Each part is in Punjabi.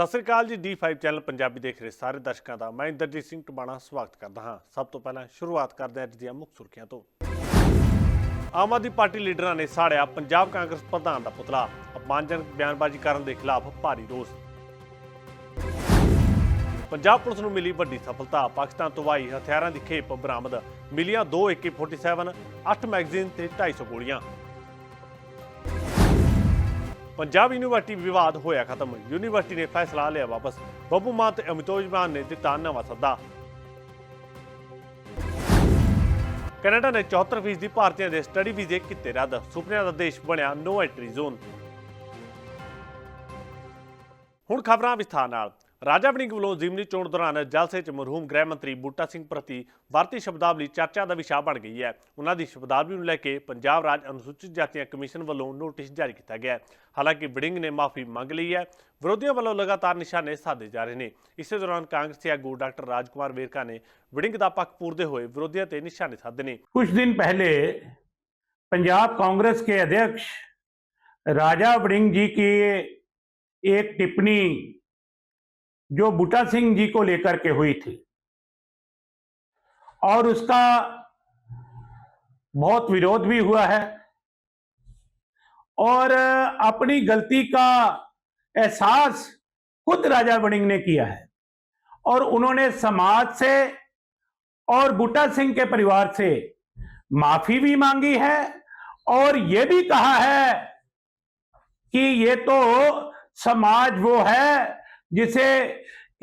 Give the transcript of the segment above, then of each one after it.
ਸਤਿ ਸ੍ਰੀ ਅਕਾਲ ਜੀ D5 ਚੈਨਲ ਪੰਜਾਬੀ ਦੇਖ ਰਹੇ ਸਾਰੇ ਦਰਸ਼ਕਾਂ ਦਾ। ਮੈਂ ਇੰਦਰਜੀਤ ਸਿੰਘ ਟਬਾਣਾ ਸਵਾਗਤ ਕਰਦਾ ਹਾਂ। ਸਭ ਤੋਂ ਪਹਿਲਾਂ ਸ਼ੁਰੂਆਤ ਕਰਦੇ ਹਾਂ ਅੱਜ ਦੀਆਂ ਮੁੱਖ ਸੁਰਖੀਆਂ ਤੋਂ। ਆਮ ਆਦਮੀ ਪਾਰਟੀ ਲੀਡਰਾਂ ਨੇ ਸਾੜਿਆ ਪੰਜਾਬ ਕਾਂਗਰਸ ਪ੍ਰਧਾਨ ਦਾ ਪੁਤਲਾ। ਅਪਮਾਨਜਨਕ ਬਿਆਨਬਾਜ਼ੀ ਕਰਨ ਦੇ ਖਿਲਾਫ ਭਾਰੀ ਰੋਸ। ਪੰਜਾਬ ਪੁਲਿਸ ਨੂੰ ਮਿਲੀ ਵੱਡੀ ਸਫਲਤਾ। ਪਾਕਿਸਤਾਨ ਤੋਂ ਵਾਈ ਹਥਿਆਰਾਂ ਦੀ ਖੇਪ ਬਰਾਮਦ। ਮਿਲੀਆਂ 2 AK47 8 ਮੈਗਜ਼ੀਨ ਤੇ 250 ਗੋਲੀਆਂ। ਪੰਜਾਬ ਯੂਨੀਵਰਸਿਟੀ ਵਿਵਾਦ ਹੋਇਆ ਖਤਮ। ਯੂਨੀਵਰਸਿਟੀ ਨੇ ਫੈਸਲਾ ਲਿਆ ਵਾਪਸ। ਬੱਬੂ ਮਾਨ ਤੇ ਅਮਿਤੋਜ ਮਾਨ ਨੇ ਦਿੱਤਾ ਨਵਾਂ ਸੱਦਾ। ਕੈਨੇਡਾ ਨੇ 74% ਭਾਰਤੀਆਂ ਦੇ ਸਟੱਡੀ ਵੀਜ਼ੇ ਕੀਤੇ ਰੱਦ। ਸੁਪਨਿਆਂ ਦਾ ਦੇਸ਼ ਬਣਿਆ ਨੋ ਐਂਟਰੀ ਜ਼ੋਨ। ਹੁਣ ਖਬਰਾਂ ਵਿਸਥਾਰ ਨਾਲ। ਰਾਜਾ ਵੜਿੰਗ ਵੱਲੋਂ ਜ਼ਿਮਨੀ ਚੋਣ ਦੌਰਾਨ ਜਲਸੇ 'ਚ ਮਰਹੂਮ ਗ੍ਰਹਿ ਮੰਤਰੀ ਬੂਟਾ ਸਿੰਘ ਪ੍ਰਤੀ ਭਾਰਤੀ ਸ਼ਬਦਾਵਲੀ ਚਰਚਾ ਦਾ ਵਿਸ਼ਾ ਬਣ ਗਈ ਹੈ ਉਹਨਾਂ ਦੀ ਸ਼ਬਦਾਵਲੀ ਨੂੰ ਲੈ ਕੇ ਪੰਜਾਬ ਰਾਜ ਅਨੁਸੂਚਿਤ ਜਾਤੀਆਂ ਕਮਿਸ਼ਨ ਵੱਲੋਂ ਨੋਟਿਸ ਜਾਰੀ ਕੀਤਾ ਗਿਆ ਹੈ ਹਾਲਾਂਕਿ ਵੜਿੰਗ ਨੇ ਮਾਫੀ ਮੰਗ ਲਈ ਹੈ ਵਿਰੋਧੀਆਂ ਵੱਲੋਂ ਲਗਾਤਾਰ ਨਿਸ਼ਾਨੇ ਸਾਧੇ ਜਾ ਰਹੇ ਨੇ ਇਸੇ ਦੌਰਾਨ ਕਾਂਗਰਸੀ ਆਗੂ ਡਾਕਟਰ ਰਾਜਕੁਮਾਰ ਵੇਰਕਾ ਨੇ ਵੜਿੰਗ ਦਾ ਪੱਖ ਪੂਰਦੇ ਹੋਏ ਵਿਰੋਧੀਆਂ ਤੇ ਨਿਸ਼ਾਨੇ ਸਾਧੇ ਨੇ कुछ दिन पहले पंजाब कांग्रेस के अध्यक्ष राजा वड़िंग जी की एक टिप्पणी जो बूटा सिंह जी को लेकर के हुई थी। और उसका बहुत विरोध भी हुआ है। और अपनी गलती का एहसास खुद राजा वड़िंग ने किया है। और उन्होंने समाज से और बूटा सिंह के परिवार से माफ़ी भी मांगी है। और ये भी कहा है कि ये तो समाज वो है जिसे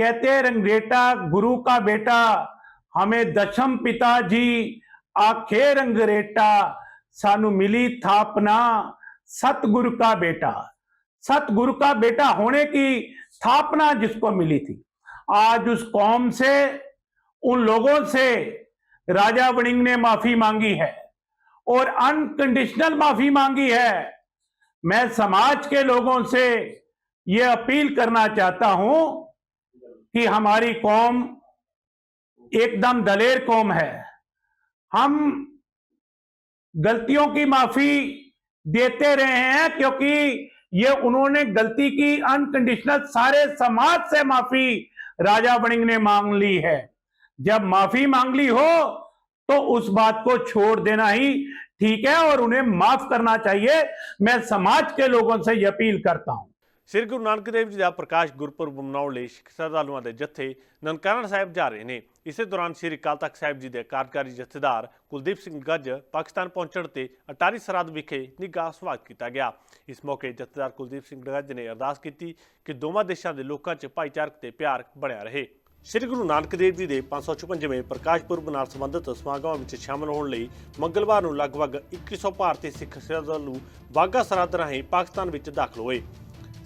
कहते हैं रंगरेटा, गुरु का बेटा, हमें दशम पिताजी, आखे रंगरेटा, सानू मिली थापना, सतगुरु का बेटा। सतगुरु का बेटा होने की स्थापना जिसको मिली थी। आज उस कौम से, उन लोगों से राजा वणिंग ने माफ़ी मांगी है और अनकंडीशनल माफ़ी मांगी है। मैं समाज के लोगों से ये अपील करना चाहता हूँ कि हमारी कौम एकदम दलेर कौम है। हम गलतियों की माफ़ी देते रहे हैं क्योंकि ये उन्होंने गलती की अनकंडीशनल सारे समाज से माफ़ी राजा वड़िंग ने मांग ली है। जब माफ़ी मांग ली हो तो उस बात को छोड़ देना ही ठीक है और उन्हें माफ़ करना चाहिए। मैं समाज के लोगों से अपील करता हूँ। ਸ੍ਰੀ ਗੁਰੂ ਨਾਨਕ ਦੇਵ ਜੀ ਦਾ ਪ੍ਰਕਾਸ਼ ਗੁਰਪੁਰਬ ਮਨਾਉਣ ਲਈ ਸਿੱਖ ਸ਼ਰਧਾਲੂਆਂ ਦੇ ਜਥੇ ਨਨਕਾਣਾ ਸਾਹਿਬ ਜਾ ਰਹੇ ਨੇ। ਇਸੇ ਦੌਰਾਨ ਸ੍ਰੀ ਅਕਾਲ ਤਖਤ ਸਾਹਿਬ ਜੀ ਦੇ ਕਾਰਜਕਾਰੀ ਜਥੇਦਾਰ ਕੁਲਦੀਪ ਸਿੰਘ ਗੱਜ ਪਾਕਿਸਤਾਨ ਪਹੁੰਚਣ ਤੇ ਅਟਾਰੀ ਸਰਹੱਦ ਵਿਖੇ ਨਿੱਘਾ ਸਵਾਗਤ ਕੀਤਾ ਗਿਆ। ਇਸ ਮੌਕੇ ਜਥੇਦਾਰ ਕੁਲਦੀਪ ਸਿੰਘ ਗੱਜ ਨੇ ਅਰਦਾਸ ਕੀਤੀ ਕਿ ਦੋਵਾਂ ਦੇਸ਼ਾਂ ਦੇ ਲੋਕਾਂ 'ਚ ਭਾਈਚਾਰਕ ਤੇ ਪਿਆਰ ਬਣਿਆ ਰਹੇ। ਸ੍ਰੀ ਗੁਰੂ ਨਾਨਕ ਦੇਵ ਜੀ ਦੇ 556ਵੇਂ ਪ੍ਰਕਾਸ਼ ਪੁਰਬ ਨਾਲ ਸੰਬੰਧਿਤ ਸਮਾਗਮਾਂ ਵਿੱਚ ਸ਼ਾਮਲ ਹੋਣ ਲਈ ਮੰਗਲਵਾਰ ਨੂੰ ਲਗਭਗ 2100 ਭਾਰਤੀ ਸਿੱਖ ਸ਼ਰਧਾਲੂ ਵਾਹਗਾ ਸਰਹੱਦ ਰਾਹੀਂ ਪਾਕਿਸਤਾਨ ਵਿੱਚ ਦਾਖਲ ਹੋਏ।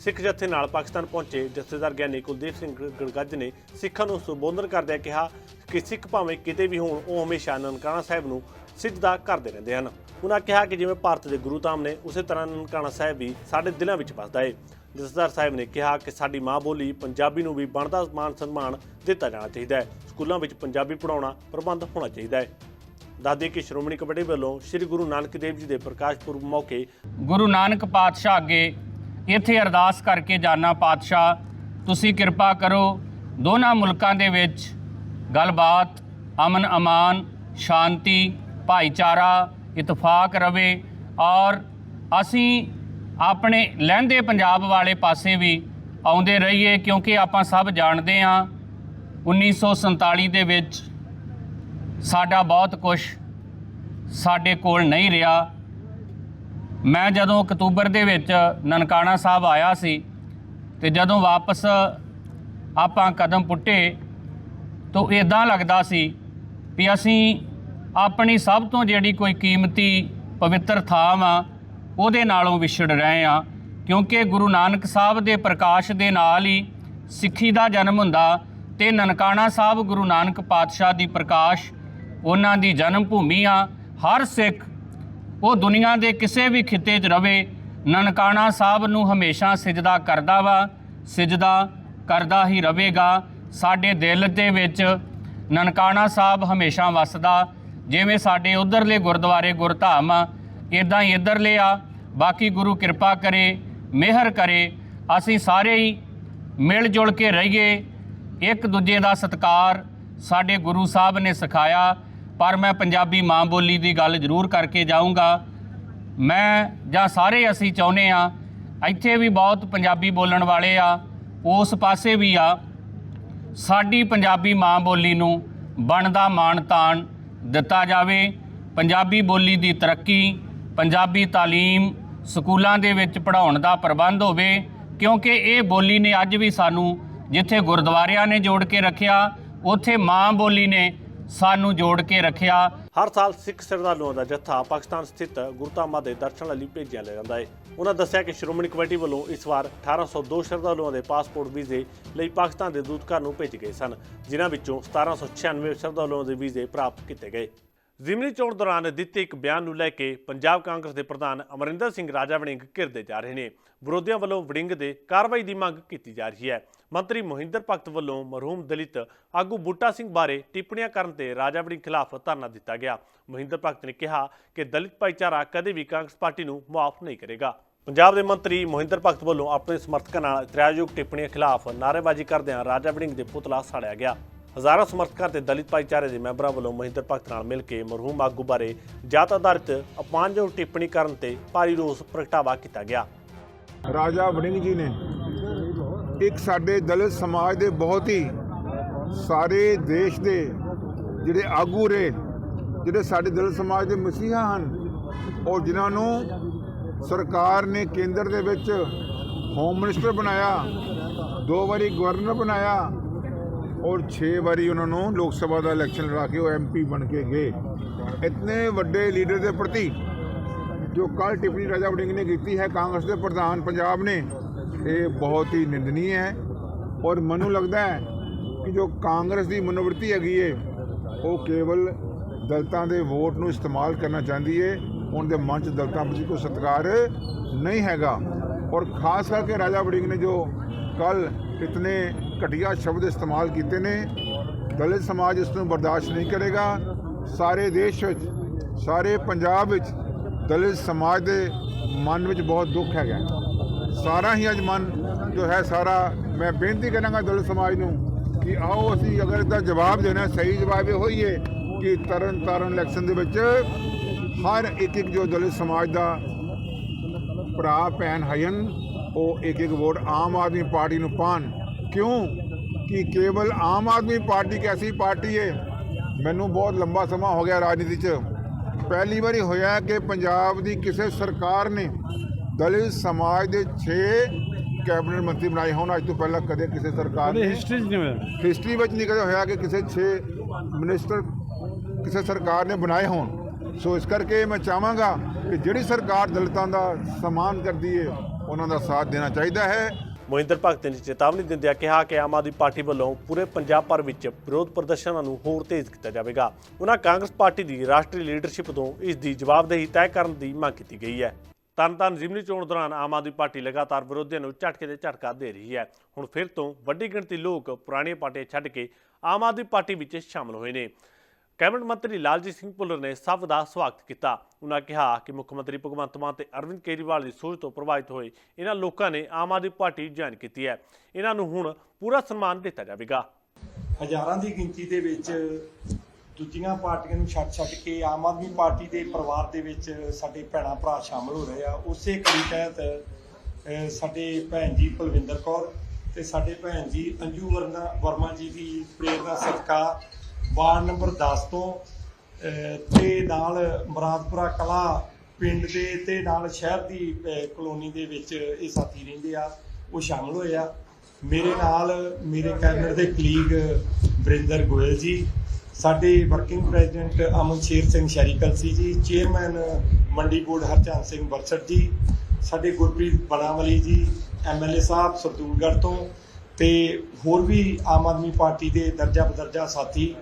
ਸਿੱਖ ਜਥੇ ਨਾਲ ਪਾਕਿਸਤਾਨ ਪਹੁੰਚੇ, ਜਥੇਦਾਰ ਗਿਆਨੀ ਕੁਲਦੀਪ ਸਿੰਘ ਗੜਗੱਜ ਨੇ ਸਿੱਖਾਂ ਨੂੰ ਸੰਬੋਧਨ ਕਰਦਿਆਂ ਕਿਹਾ ਕਿ ਸਿੱਖ ਭਾਵੇਂ ਕਿਤੇ ਵੀ ਹੋਣ, ਉਹ ਹਮੇਸ਼ਾ ਨਨਕਾਣਾ ਸਾਹਿਬ ਨੂੰ ਸਿਜਦਾ ਕਰਦੇ ਰਹਿੰਦੇ ਹਨ। ਉਹਨਾਂ ਕਿਹਾ ਕਿ ਜਿਵੇਂ ਭਾਰਤ ਦੇ ਗੁਰੂ ਧਾਮ ਨੇ, ਉਸੇ ਤਰ੍ਹਾਂ ਨਨਕਾਣਾ ਸਾਹਿਬ ਵੀ ਸਾਡੇ ਦਿਲਾਂ ਵਿੱਚ ਵਸਦਾ ਹੈ ਜਥੇਦਾਰ ਸਾਹਿਬ ਨੇ ਕਿਹਾ ਕਿ ਸਾਡੀ ਮਾਂ ਬੋਲੀ ਪੰਜਾਬੀ ਨੂੰ ਵੀ ਬਣਦਾ ਮਾਨ ਸਨਮਾਨ ਦਿੱਤਾ ਜਾਣਾ ਚਾਹੀਦਾ ਹੈ। ਸਕੂਲਾਂ ਵਿੱਚ ਪੰਜਾਬੀ ਪੜਾਉਣਾ ਪ੍ਰਬੰਧ ਹੋਣਾ ਚਾਹੀਦਾ ਹੈ। ਦਾਦੇ ਕਿ ਸ਼੍ਰੋਮਣੀ ਕਮੇਟੀ ਵੱਲੋਂ ਸ੍ਰੀ ਗੁਰੂ ਨਾਨਕ ਦੇਵ ਜੀ ਦੇ ਪ੍ਰਕਾਸ਼ ਪੁਰਬ ਮੌਕੇ ਗੁਰੂ ਨਾਨਕ ਪਾਤਸ਼ਾਹ ਅੱਗੇ ਇੱਥੇ ਅਰਦਾਸ ਕਰਕੇ ਜਾਣਾ ਪਾਤਸ਼ਾਹ, ਤੁਸੀਂ ਕਿਰਪਾ ਕਰੋ, ਦੋਨਾਂ ਮੁਲਕਾਂ ਦੇ ਵਿੱਚ ਗੱਲਬਾਤ, ਅਮਨ ਅਮਾਨ, ਸ਼ਾਂਤੀ, ਭਾਈਚਾਰਾ, ਇਤਫਾਕ ਰਵੇ ਔਰ ਅਸੀਂ ਆਪਣੇ ਲਹਿੰਦੇ ਪੰਜਾਬ ਵਾਲੇ ਪਾਸੇ ਵੀ ਆਉਂਦੇ ਰਹੀਏ ਕਿਉਂਕਿ ਆਪਾਂ ਸਭ ਜਾਣਦੇ ਹਾਂ 1947 ਦੇ ਵਿੱਚ ਸਾਡਾ ਬਹੁਤ ਕੁਝ ਸਾਡੇ ਕੋਲ ਨਹੀਂ ਰਿਹਾ। ਮੈਂ ਜਦੋਂ ਅਕਤੂਬਰ ਦੇ ਵਿੱਚ ਨਨਕਾਣਾ ਸਾਹਿਬ ਆਇਆ ਸੀ ਤੇ ਜਦੋਂ ਵਾਪਸ ਆਪਾਂ ਕਦਮ ਪੁੱਟੇ ਤਾਂ ਇਦਾਂ ਲੱਗਦਾ ਸੀ ਵੀ ਅਸੀਂ ਆਪਣੀ ਸਭ ਤੋਂ ਜਿਹੜੀ ਕੋਈ ਕੀਮਤੀ ਪਵਿੱਤਰ ਥਾਂ ਆ, ਉਹਦੇ ਨਾਲੋਂ ਵਿਛੜ ਰਹੇ ਆ। ਕਿਉਂਕਿ ਗੁਰੂ ਨਾਨਕ ਸਾਹਿਬ ਦੇ ਪ੍ਰਕਾਸ਼ ਦੇ ਨਾਲ ਹੀ ਸਿੱਖੀ ਦਾ ਜਨਮ ਹੁੰਦਾ ਤੇ ਨਨਕਾਣਾ ਸਾਹਿਬ ਗੁਰੂ ਨਾਨਕ ਪਾਤਸ਼ਾਹ ਦੀ ਪ੍ਰਕਾਸ਼, ਉਹਨਾਂ ਦੀ ਜਨਮ ਭੂਮੀ ਆ। ਹਰ ਸਿੱਖ ਉਹ ਦੁਨੀਆ ਦੇ ਕਿਸੇ ਵੀ ਖਿੱਤੇ 'ਚ ਰਵੇ, ਨਨਕਾਣਾ ਸਾਹਿਬ ਨੂੰ ਹਮੇਸ਼ਾ ਸਿਜਦਾ ਕਰਦਾ ਵਾ, ਸਿਜਦਾ ਕਰਦਾ ਹੀ ਰਵੇਗਾ। ਸਾਡੇ ਦਿਲ ਦੇ ਵਿੱਚ ਨਨਕਾਣਾ ਸਾਹਿਬ ਹਮੇਸ਼ਾ ਵਸਦਾ, ਜਿਵੇਂ ਸਾਡੇ ਉਧਰਲੇ ਗੁਰਦੁਆਰੇ ਗੁਰਧਾਮ ਆ ਇਦਾਂ ਹੀ ਇਧਰਲੇ ਆ। ਬਾਕੀ ਗੁਰੂ ਕਿਰਪਾ ਕਰੇ, ਮਿਹਰ ਕਰੇ, ਅਸੀਂ ਸਾਰੇ ਹੀ ਮਿਲ ਜੁਲ ਕੇ ਰਹੀਏ। ਇੱਕ ਦੂਜੇ ਦਾ ਸਤਿਕਾਰ ਸਾਡੇ ਗੁਰੂ ਸਾਹਿਬ ਨੇ ਸਿਖਾਇਆ। ਪਰ ਮੈਂ ਪੰਜਾਬੀ ਮਾਂ ਬੋਲੀ ਦੀ ਗੱਲ ਜ਼ਰੂਰ ਕਰਕੇ ਜਾਊਂਗਾ। ਮੈਂ ਜਾਂ ਸਾਰੇ ਅਸੀਂ ਚਾਹੁੰਦੇ ਆ ਇੱਥੇ ਵੀ ਬਹੁਤ ਪੰਜਾਬੀ ਬੋਲਣ ਵਾਲੇ ਆ, ਉਸ ਪਾਸੇ ਵੀ ਆ। ਸਾਡੀ ਪੰਜਾਬੀ ਮਾਂ ਬੋਲੀ ਨੂੰ ਬਣਦਾ ਮਾਣ ਤਾਣ ਦਿੱਤਾ ਜਾਵੇ। ਪੰਜਾਬੀ ਬੋਲੀ ਦੀ ਤਰੱਕੀ, ਪੰਜਾਬੀ ਤਾਲੀਮ ਸਕੂਲਾਂ ਦੇ ਵਿੱਚ ਪੜ੍ਹਾਉਣ ਦਾ ਪ੍ਰਬੰਧ ਹੋਵੇ, ਕਿਉਂਕਿ ਇਹ ਬੋਲੀ ਨੇ ਅੱਜ ਵੀ ਸਾਨੂੰ ਜਿੱਥੇ ਗੁਰਦੁਆਰਿਆਂ ਨੇ ਜੋੜ ਕੇ ਰੱਖਿਆ, ਉੱਥੇ ਮਾਂ ਬੋਲੀ ਨੇ ਸਾਨੂੰ ਜੋੜ ਕੇ ਰੱਖਿਆ। ਹਰ ਸਾਲ ਸਿੱਖ ਸ਼ਰਧਾਲੂਆਂ ਦਾ ਜੱਥਾ ਪਾਕਿਸਤਾਨ ਸਥਿਤ ਗੁਰਧਾਮਾਂ ਦੇ ਦਰਸ਼ਨ ਲਈ ਭੇਜਿਆ ਜਾਂਦਾ ਹੈ। ਉਹਨਾਂ ਦੱਸਿਆ ਕਿ ਸ਼੍ਰੋਮਣੀ ਕਮੇਟੀ ਵੱਲੋਂ ਇਸ ਵਾਰ 1802 ਸ਼ਰਧਾਲੂਆਂ ਦੇ ਪਾਸਪੋਰਟ ਵੀਜ਼ੇ ਲਈ ਪਾਕਿਸਤਾਨ ਦੇ ਦੂਤਘਰ ਨੂੰ ਭੇਜੇ ਗਏ ਸਨ, ਜਿਨ੍ਹਾਂ ਵਿੱਚੋਂ 1796 ਸ਼ਰਧਾਲੂਆਂ ਦੇ ਵੀਜ਼ੇ ਪ੍ਰਾਪਤ ਕੀਤੇ ਗਏ। ਜ਼ਿਮਨੀ ਚੋਣ ਦੌਰਾਨ ਦਿੱਤੇ ਇੱਕ ਬਿਆਨ ਨੂੰ ਲੈ ਕੇ ਪੰਜਾਬ ਕਾਂਗਰਸ ਦੇ ਪ੍ਰਧਾਨ ਅਮਰਿੰਦਰ ਸਿੰਘ ਰਾਜਾ ਵੜਿੰਗ ਘਿਰਦੇ ਜਾ ਰਹੇ ਨੇ। ਵਿਰੋਧੀਆਂ ਵੱਲੋਂ ਵੜਿੰਗ ਦੇ ਕਾਰਵਾਈ ਦੀ ਮੰਗ ਕੀਤੀ ਜਾ ਰਹੀ ਹੈ। ਮੰਤਰੀ ਮੋਹਿੰਦਰ ਭਗਤ ਵੱਲੋਂ ਮਰਹੂਮ ਦਲਿਤ ਆਗੂ ਬੂਟਾ ਸਿੰਘ ਬਾਰੇ ਟਿੱਪਣੀਆਂ ਕਰਨ ਤੇ ਰਾਜਾ ਵੜਿੰਗ ਖਿਲਾਫ ਧਰਨਾ ਦਿੱਤਾ ਗਿਆ। ਮੋਹਿੰਦਰ ਭਗਤ ਨੇ ਕਿਹਾ ਕਿ ਦਲਿਤ ਭਾਈਚਾਰਾ ਕਦੇ ਵੀ ਕਾਂਗਰਸ ਪਾਰਟੀ ਨੂੰ ਮੁਆਫ ਨਹੀਂ ਕਰੇਗਾ। ਪੰਜਾਬ ਦੇ ਮੰਤਰੀ ਮੋਹਿੰਦਰ ਭਗਤ ਵੱਲੋਂ ਆਪਣੇ ਸਮਰਥਕਾਂ ਨਾਲ ਇਤਰਾਜ਼ਯੋਗ ਟਿੱਪਣੀਆਂ ਖਿਲਾਫ ਨਾਅਰੇਬਾਜ਼ੀ ਕਰਦਿਆਂ ਰਾਜਾ ਵੜਿੰਗ ਦੇ ਪੁਤਲਾ ਸਾੜਿਆ ਗਿਆ। ਹਜ਼ਾਰਾਂ ਸਮਰਥਕਾਂ ਤੇ ਦਲਿਤ ਭਾਈਚਾਰੇ ਦੇ ਮੈਂਬਰਾਂ ਵੱਲੋਂ ਮਹਿੰਦਰ ਭਗਤ ਨਾਲ ਮਿਲ ਕੇ ਮਰਹੂਮ ਆਗੂ ਬਾਰੇ ਜਾਤ ਆਧਾਰਿਤ ਅਪਮਾਨਜਨਕ ਟਿੱਪਣੀ ਕਰਨ ਤੇ ਭਾਰੀ ਰੋਸ ਪ੍ਰਗਟਾਵਾ ਕੀਤਾ ਗਿਆ। ਰਾਜਾ ਵੜਿੰਗ ਜੀ ਨੇ ਇੱਕ ਸਾਡੇ ਦਲਿਤ ਸਮਾਜ ਦੇ ਬਹੁਤ ਹੀ ਸਾਰੇ ਦੇਸ਼ ਦੇ ਜਿਹੜੇ ਆਗੂ ਰਹੇ, ਜਿਹੜੇ ਸਾਡੇ ਦਲਿਤ ਸਮਾਜ ਦੇ ਮਸੀਹਾ ਹਨ, ਔਰ ਜਿਨ੍ਹਾਂ ਨੂੰ ਸਰਕਾਰ ਨੇ ਕੇਂਦਰ ਦੇ ਵਿੱਚ ਹੋਮ ਮਿਨਿਸਟਰ ਬਣਾਇਆ, ਦੋ ਵਾਰੀ ਗਵਰਨਰ ਬਣਾਇਆ ਔਰ 6 ਵਾਰੀ ਉਹਨਾਂ ਨੂੰ ਲੋਕ ਸਭਾ ਦਾ ਇਲੈਕਸ਼ਨ ਲੜਾ ਕੇ ਉਹ ਐਮਪੀ ਬਣ ਕੇ ਗਏ। ਇਤਨੇ ਵੱਡੇ ਲੀਡਰ ਦੇ ਪ੍ਰਤੀ ਜੋ ਕੱਲ ਟਿੱਪਣੀ ਰਾਜਾ ਵੜਿੰਗ ਨੇ ਕੀਤੀ ਹੈ, ਕਾਂਗਰਸ ਦੇ ਪ੍ਰਧਾਨ ਪੰਜਾਬ ਨੇ, ਇਹ ਬਹੁਤ ਹੀ ਨਿੰਦਨੀय ਹੈ। ਔਰ ਮੈਨੂੰ ਲੱਗਦਾ ਹੈ ਕਿ ਜੋ ਕਾਂਗਰਸ ਦੀ ਮਨੋਵਰਤੀ ਹੈਗੀ ਏ, ਉਹ ਕੇਵਲ ਦਲਤਾਂ ਦੇ ਵੋਟ ਨੂੰ ਇਸਤੇਮਾਲ ਕਰਨਾ ਚਾਹੁੰਦੀ ਏ, ਉਹਨਾਂ ਦੇ ਮਨ 'ਚ ਦਲਤਾਂ ਪ੍ਰਤੀ ਕੋਈ ਸਤਿਕਾਰ ਨਹੀਂ ਹੈਗਾ। ਔਰ ਖਾਸ ਕਰਕੇ ਰਾਜਾ ਵੜਿੰਗ ਨੇ ਜੋ ਕੱਲ ਇਤਨੇ ਘਟੀਆ ਸ਼ਬਦ ਇਸਤੇਮਾਲ ਕੀਤੇ ਨੇ। ਦਲਿਤ ਸਮਾਜ ਇਸ ਨੂੰ ਬਰਦਾਸ਼ਤ ਨਹੀਂ ਕਰੇਗਾ। ਸਾਰੇ ਦੇਸ਼ ਵਿੱਚ, ਸਾਰੇ ਪੰਜਾਬ ਵਿੱਚ ਦਲਿਤ ਸਮਾਜ ਦੇ ਮਨ ਵਿੱਚ ਬਹੁਤ ਦੁੱਖ ਹੈਗਾ। ਸਾਰਾ ਹੀ ਅੱਜ ਮਨ ਜੋ ਹੈ, ਸਾਰਾ ਮੈਂ ਬੇਨਤੀ ਕਰਾਂਗਾ ਦਲਿਤ ਸਮਾਜ ਨੂੰ ਕਿ ਆਓ, ਅਸੀਂ ਅਗਰ ਇਹਦਾ ਜਵਾਬ ਦੇਣਾ, ਸਹੀ ਜਵਾਬ ਇਹ ਹੋਈ ਹੈ ਕਿ ਤਰਨ ਤਾਰਨ ਇਲੈਕਸ਼ਨ ਦੇ ਵਿੱਚ ਹਰ ਇੱਕ ਇੱਕ ਜੋ ਦਲਿਤ ਸਮਾਜ ਦਾ ਭਰਾ, ਭੈਣ ਹਨ ਉਹ ਇੱਕ ਇੱਕ ਵੋਟ ਆਮ ਆਦਮੀ ਪਾਰਟੀ ਨੂੰ ਪਾਣ ਕਿਉਂ? ਕਿ ਕੇਵਲ ਆਮ ਆਦਮੀ ਪਾਰਟੀ ਕੈਸੀ ਪਾਰਟੀ ਹੈ ਮੈਨੂੰ ਬਹੁਤ ਲੰਬਾ ਸਮਾਂ ਹੋ ਗਿਆ ਰਾਜਨੀਤੀ 'ਚ। ਪਹਿਲੀ ਵਾਰੀ ਹੋਇਆ ਕਿ ਪੰਜਾਬ ਦੀ ਕਿਸੇ ਸਰਕਾਰ ਨੇ ਦਲਿਤ ਸਮਾਜ ਦੇ 6 ਕੈਬਨਿਟ ਮੰਤਰੀ ਬਣਾਏ ਹੋਣ। ਅੱਜ ਤੋਂ ਪਹਿਲਾਂ ਕਦੇ ਕਿਸੇ ਸਰਕਾਰ ਨੇ ਹਿਸਟਰੀ 'ਚ ਨਹੀਂ ਹੋਇਆ। ਹਿਸਟਰੀ ਵਿੱਚ ਨਹੀਂ ਕਦੇ ਹੋਇਆ ਕਿ ਕਿਸੇ 6 ਮਿਨਿਸਟਰ ਕਿਸੇ ਸਰਕਾਰ ਨੇ ਬਣਾਏ ਹੋਣ। ਸੋ ਇਸ ਕਰਕੇ ਮੈਂ ਚਾਹਾਂਗਾ ਕਿ ਜਿਹੜੀ ਸਰਕਾਰ ਦਲਿਤਾਂ ਦਾ ਸਨਮਾਨ ਕਰਦੀ ਹੈ ਉਹਨਾਂ ਦਾ ਸਾਥ ਦੇਣਾ ਚਾਹੀਦਾ ਹੈ। ਮੋਹਿੰਦਰ ਭਗਤ ਨੇ ਚੇਤਾਵਨੀ ਦਿੰਦਿਆਂ ਕਿਹਾ ਕਿ ਆਮ ਆਦਮੀ ਪਾਰਟੀ ਵੱਲੋਂ ਪੂਰੇ ਪੰਜਾਬ ਭਰ ਵਿੱਚ ਵਿਰੋਧ ਪ੍ਰਦਰਸ਼ਨਾਂ ਨੂੰ ਹੋਰ ਤੇਜ਼ ਕੀਤਾ ਜਾਵੇਗਾ। ਉਹਨਾਂ ਕਾਂਗਰਸ ਪਾਰਟੀ ਦੀ ਰਾਸ਼ਟਰੀ ਲੀਡਰਸ਼ਿਪ ਤੋਂ ਇਸ ਦੀ ਜਵਾਬਦੇਹੀ ਤੈਅ ਕਰਨ ਦੀ ਮੰਗ ਕੀਤੀ ਗਈ ਹੈ। ਤਰਨਤਾਰਨ ਜ਼ਿਮਨੀ ਚੋਣ ਦੌਰਾਨ ਆਮ ਆਦਮੀ ਪਾਰਟੀ ਲਗਾਤਾਰ ਵਿਰੋਧੀਆਂ ਨੂੰ ਝਟਕੇ ਦੇ ਝਟਕਾ ਦੇ ਰਹੀ ਹੈ। ਹੁਣ ਫਿਰ ਤੋਂ ਵੱਡੀ ਗਿਣਤੀ ਲੋਕ ਪੁਰਾਣੀਆਂ ਪਾਰਟੀਆਂ ਛੱਡ ਕੇ ਆਮ ਆਦਮੀ ਪਾਰਟੀ ਵਿੱਚ ਸ਼ਾਮਲ ਹੋਏ ਨੇ। ਕੈਬਨਿਟ ਮੰਤਰੀ ਲਾਲਜੀਤ ਸਿੰਘ ਭੁੱਲਰ ਨੇ ਸਭ ਦਾ ਸਵਾਗਤ ਕੀਤਾ। ਉਹਨਾਂ ਕਿਹਾ ਕਿ ਮੁੱਖ ਮੰਤਰੀ ਭਗਵੰਤ ਮਾਨ ਤੇ ਅਰਵਿੰਦ ਕੇਜਰੀਵਾਲ ਦੀ ਸੋਚ ਤੋਂ ਪ੍ਰਭਾਵਿਤ ਹੋਏ ਇਹਨਾਂ ਲੋਕਾਂ ਨੇ ਆਮ ਆਦਮੀ ਪਾਰਟੀ ਜੁਆਇਨ ਕੀਤੀ ਹੈ। ਇਹਨਾਂ ਨੂੰ ਹੁਣ ਪੂਰਾ ਸਨਮਾਨ ਦਿੱਤਾ ਜਾਵੇਗਾ। ਹਜ਼ਾਰਾਂ ਦੀ ਗਿਣਤੀ ਦੇ ਵਿੱਚ ਦੂਜੀਆਂ ਪਾਰਟੀਆਂ ਨੂੰ ਛੱਡ ਛੱਡ ਕੇ ਆਮ ਆਦਮੀ ਪਾਰਟੀ ਦੇ ਪਰਿਵਾਰ ਦੇ ਵਿੱਚ ਸਾਡੇ ਭੈਣਾ ਭਰਾ ਸ਼ਾਮਲ ਹੋ ਰਹੇ ਆ। ਉਸੇ ਕੜੀ ਤਹਿਤ ਸਾਡੇ ਭੈਣ ਜੀ ਕੁਲਵਿੰਦਰ ਕੌਰ ਤੇ ਸਾਡੇ ਭੈਣ ਜੀ ਅੰਜੂ ਵਰਨਾ ਵਰਮਾ ਜੀ ਦੀ ਪ੍ਰੇਰਨਾ ਸਦਕਾ ਵਾਰਡ ਨੰਬਰ 10 ਤੋਂ ਅਹ, ਤੇ ਨਾਲ ਮਰਾਦਪੁਰਾ ਕਲਾ ਪਿੰਡ ਦੇ ਤੇ ਨਾਲ ਸ਼ਹਿਰ ਦੀ ਕਲੋਨੀ ਦੇ ਵਿੱਚ ਇਹ ਸਾਥੀ ਰਹਿੰਦੇ ਆ ਉਹ ਸ਼ਾਮਲ ਹੋਏ ਆ। ਮੇਰੇ ਨਾਲ ਮੇਰੇ ਕੈਬਨਿਟ ਦੇ ਕਲੀਗ ਵਰਿੰਦਰ ਗੋਇਲ ਜੀ ਸਾਡੇ ਵਰਕਿੰਗ ਪ੍ਰੈਜ਼ੀਡੈਂਟ ਅਮਨ ਸ਼ੇਰ ਸਿੰਘ ਸ਼ਰੀਕਲਸੀ ਜੀ ਚੇਅਰਮੈਨ ਮੰਡੀ ਬੋਰਡ ਹਰਚੰਦ ਸਿੰਘ ਬਰਸਟ ਜੀ ਸਾਡੇ ਗੁਰਪ੍ਰੀਤ ਬਣਾਵਲੀ ਜੀ ਐਮਐਲਏ ਸਾਹਿਬ ਸਰਦੂਲਗੜ੍ਹ ਤੋਂ ਤੇ ਹੋਰ ਵੀ ਆਮ ਆਦਮੀ ਪਾਰਟੀ ਦੇ ਦਰਜਾ ਬਦਰਜਾ ਸਾਥੀ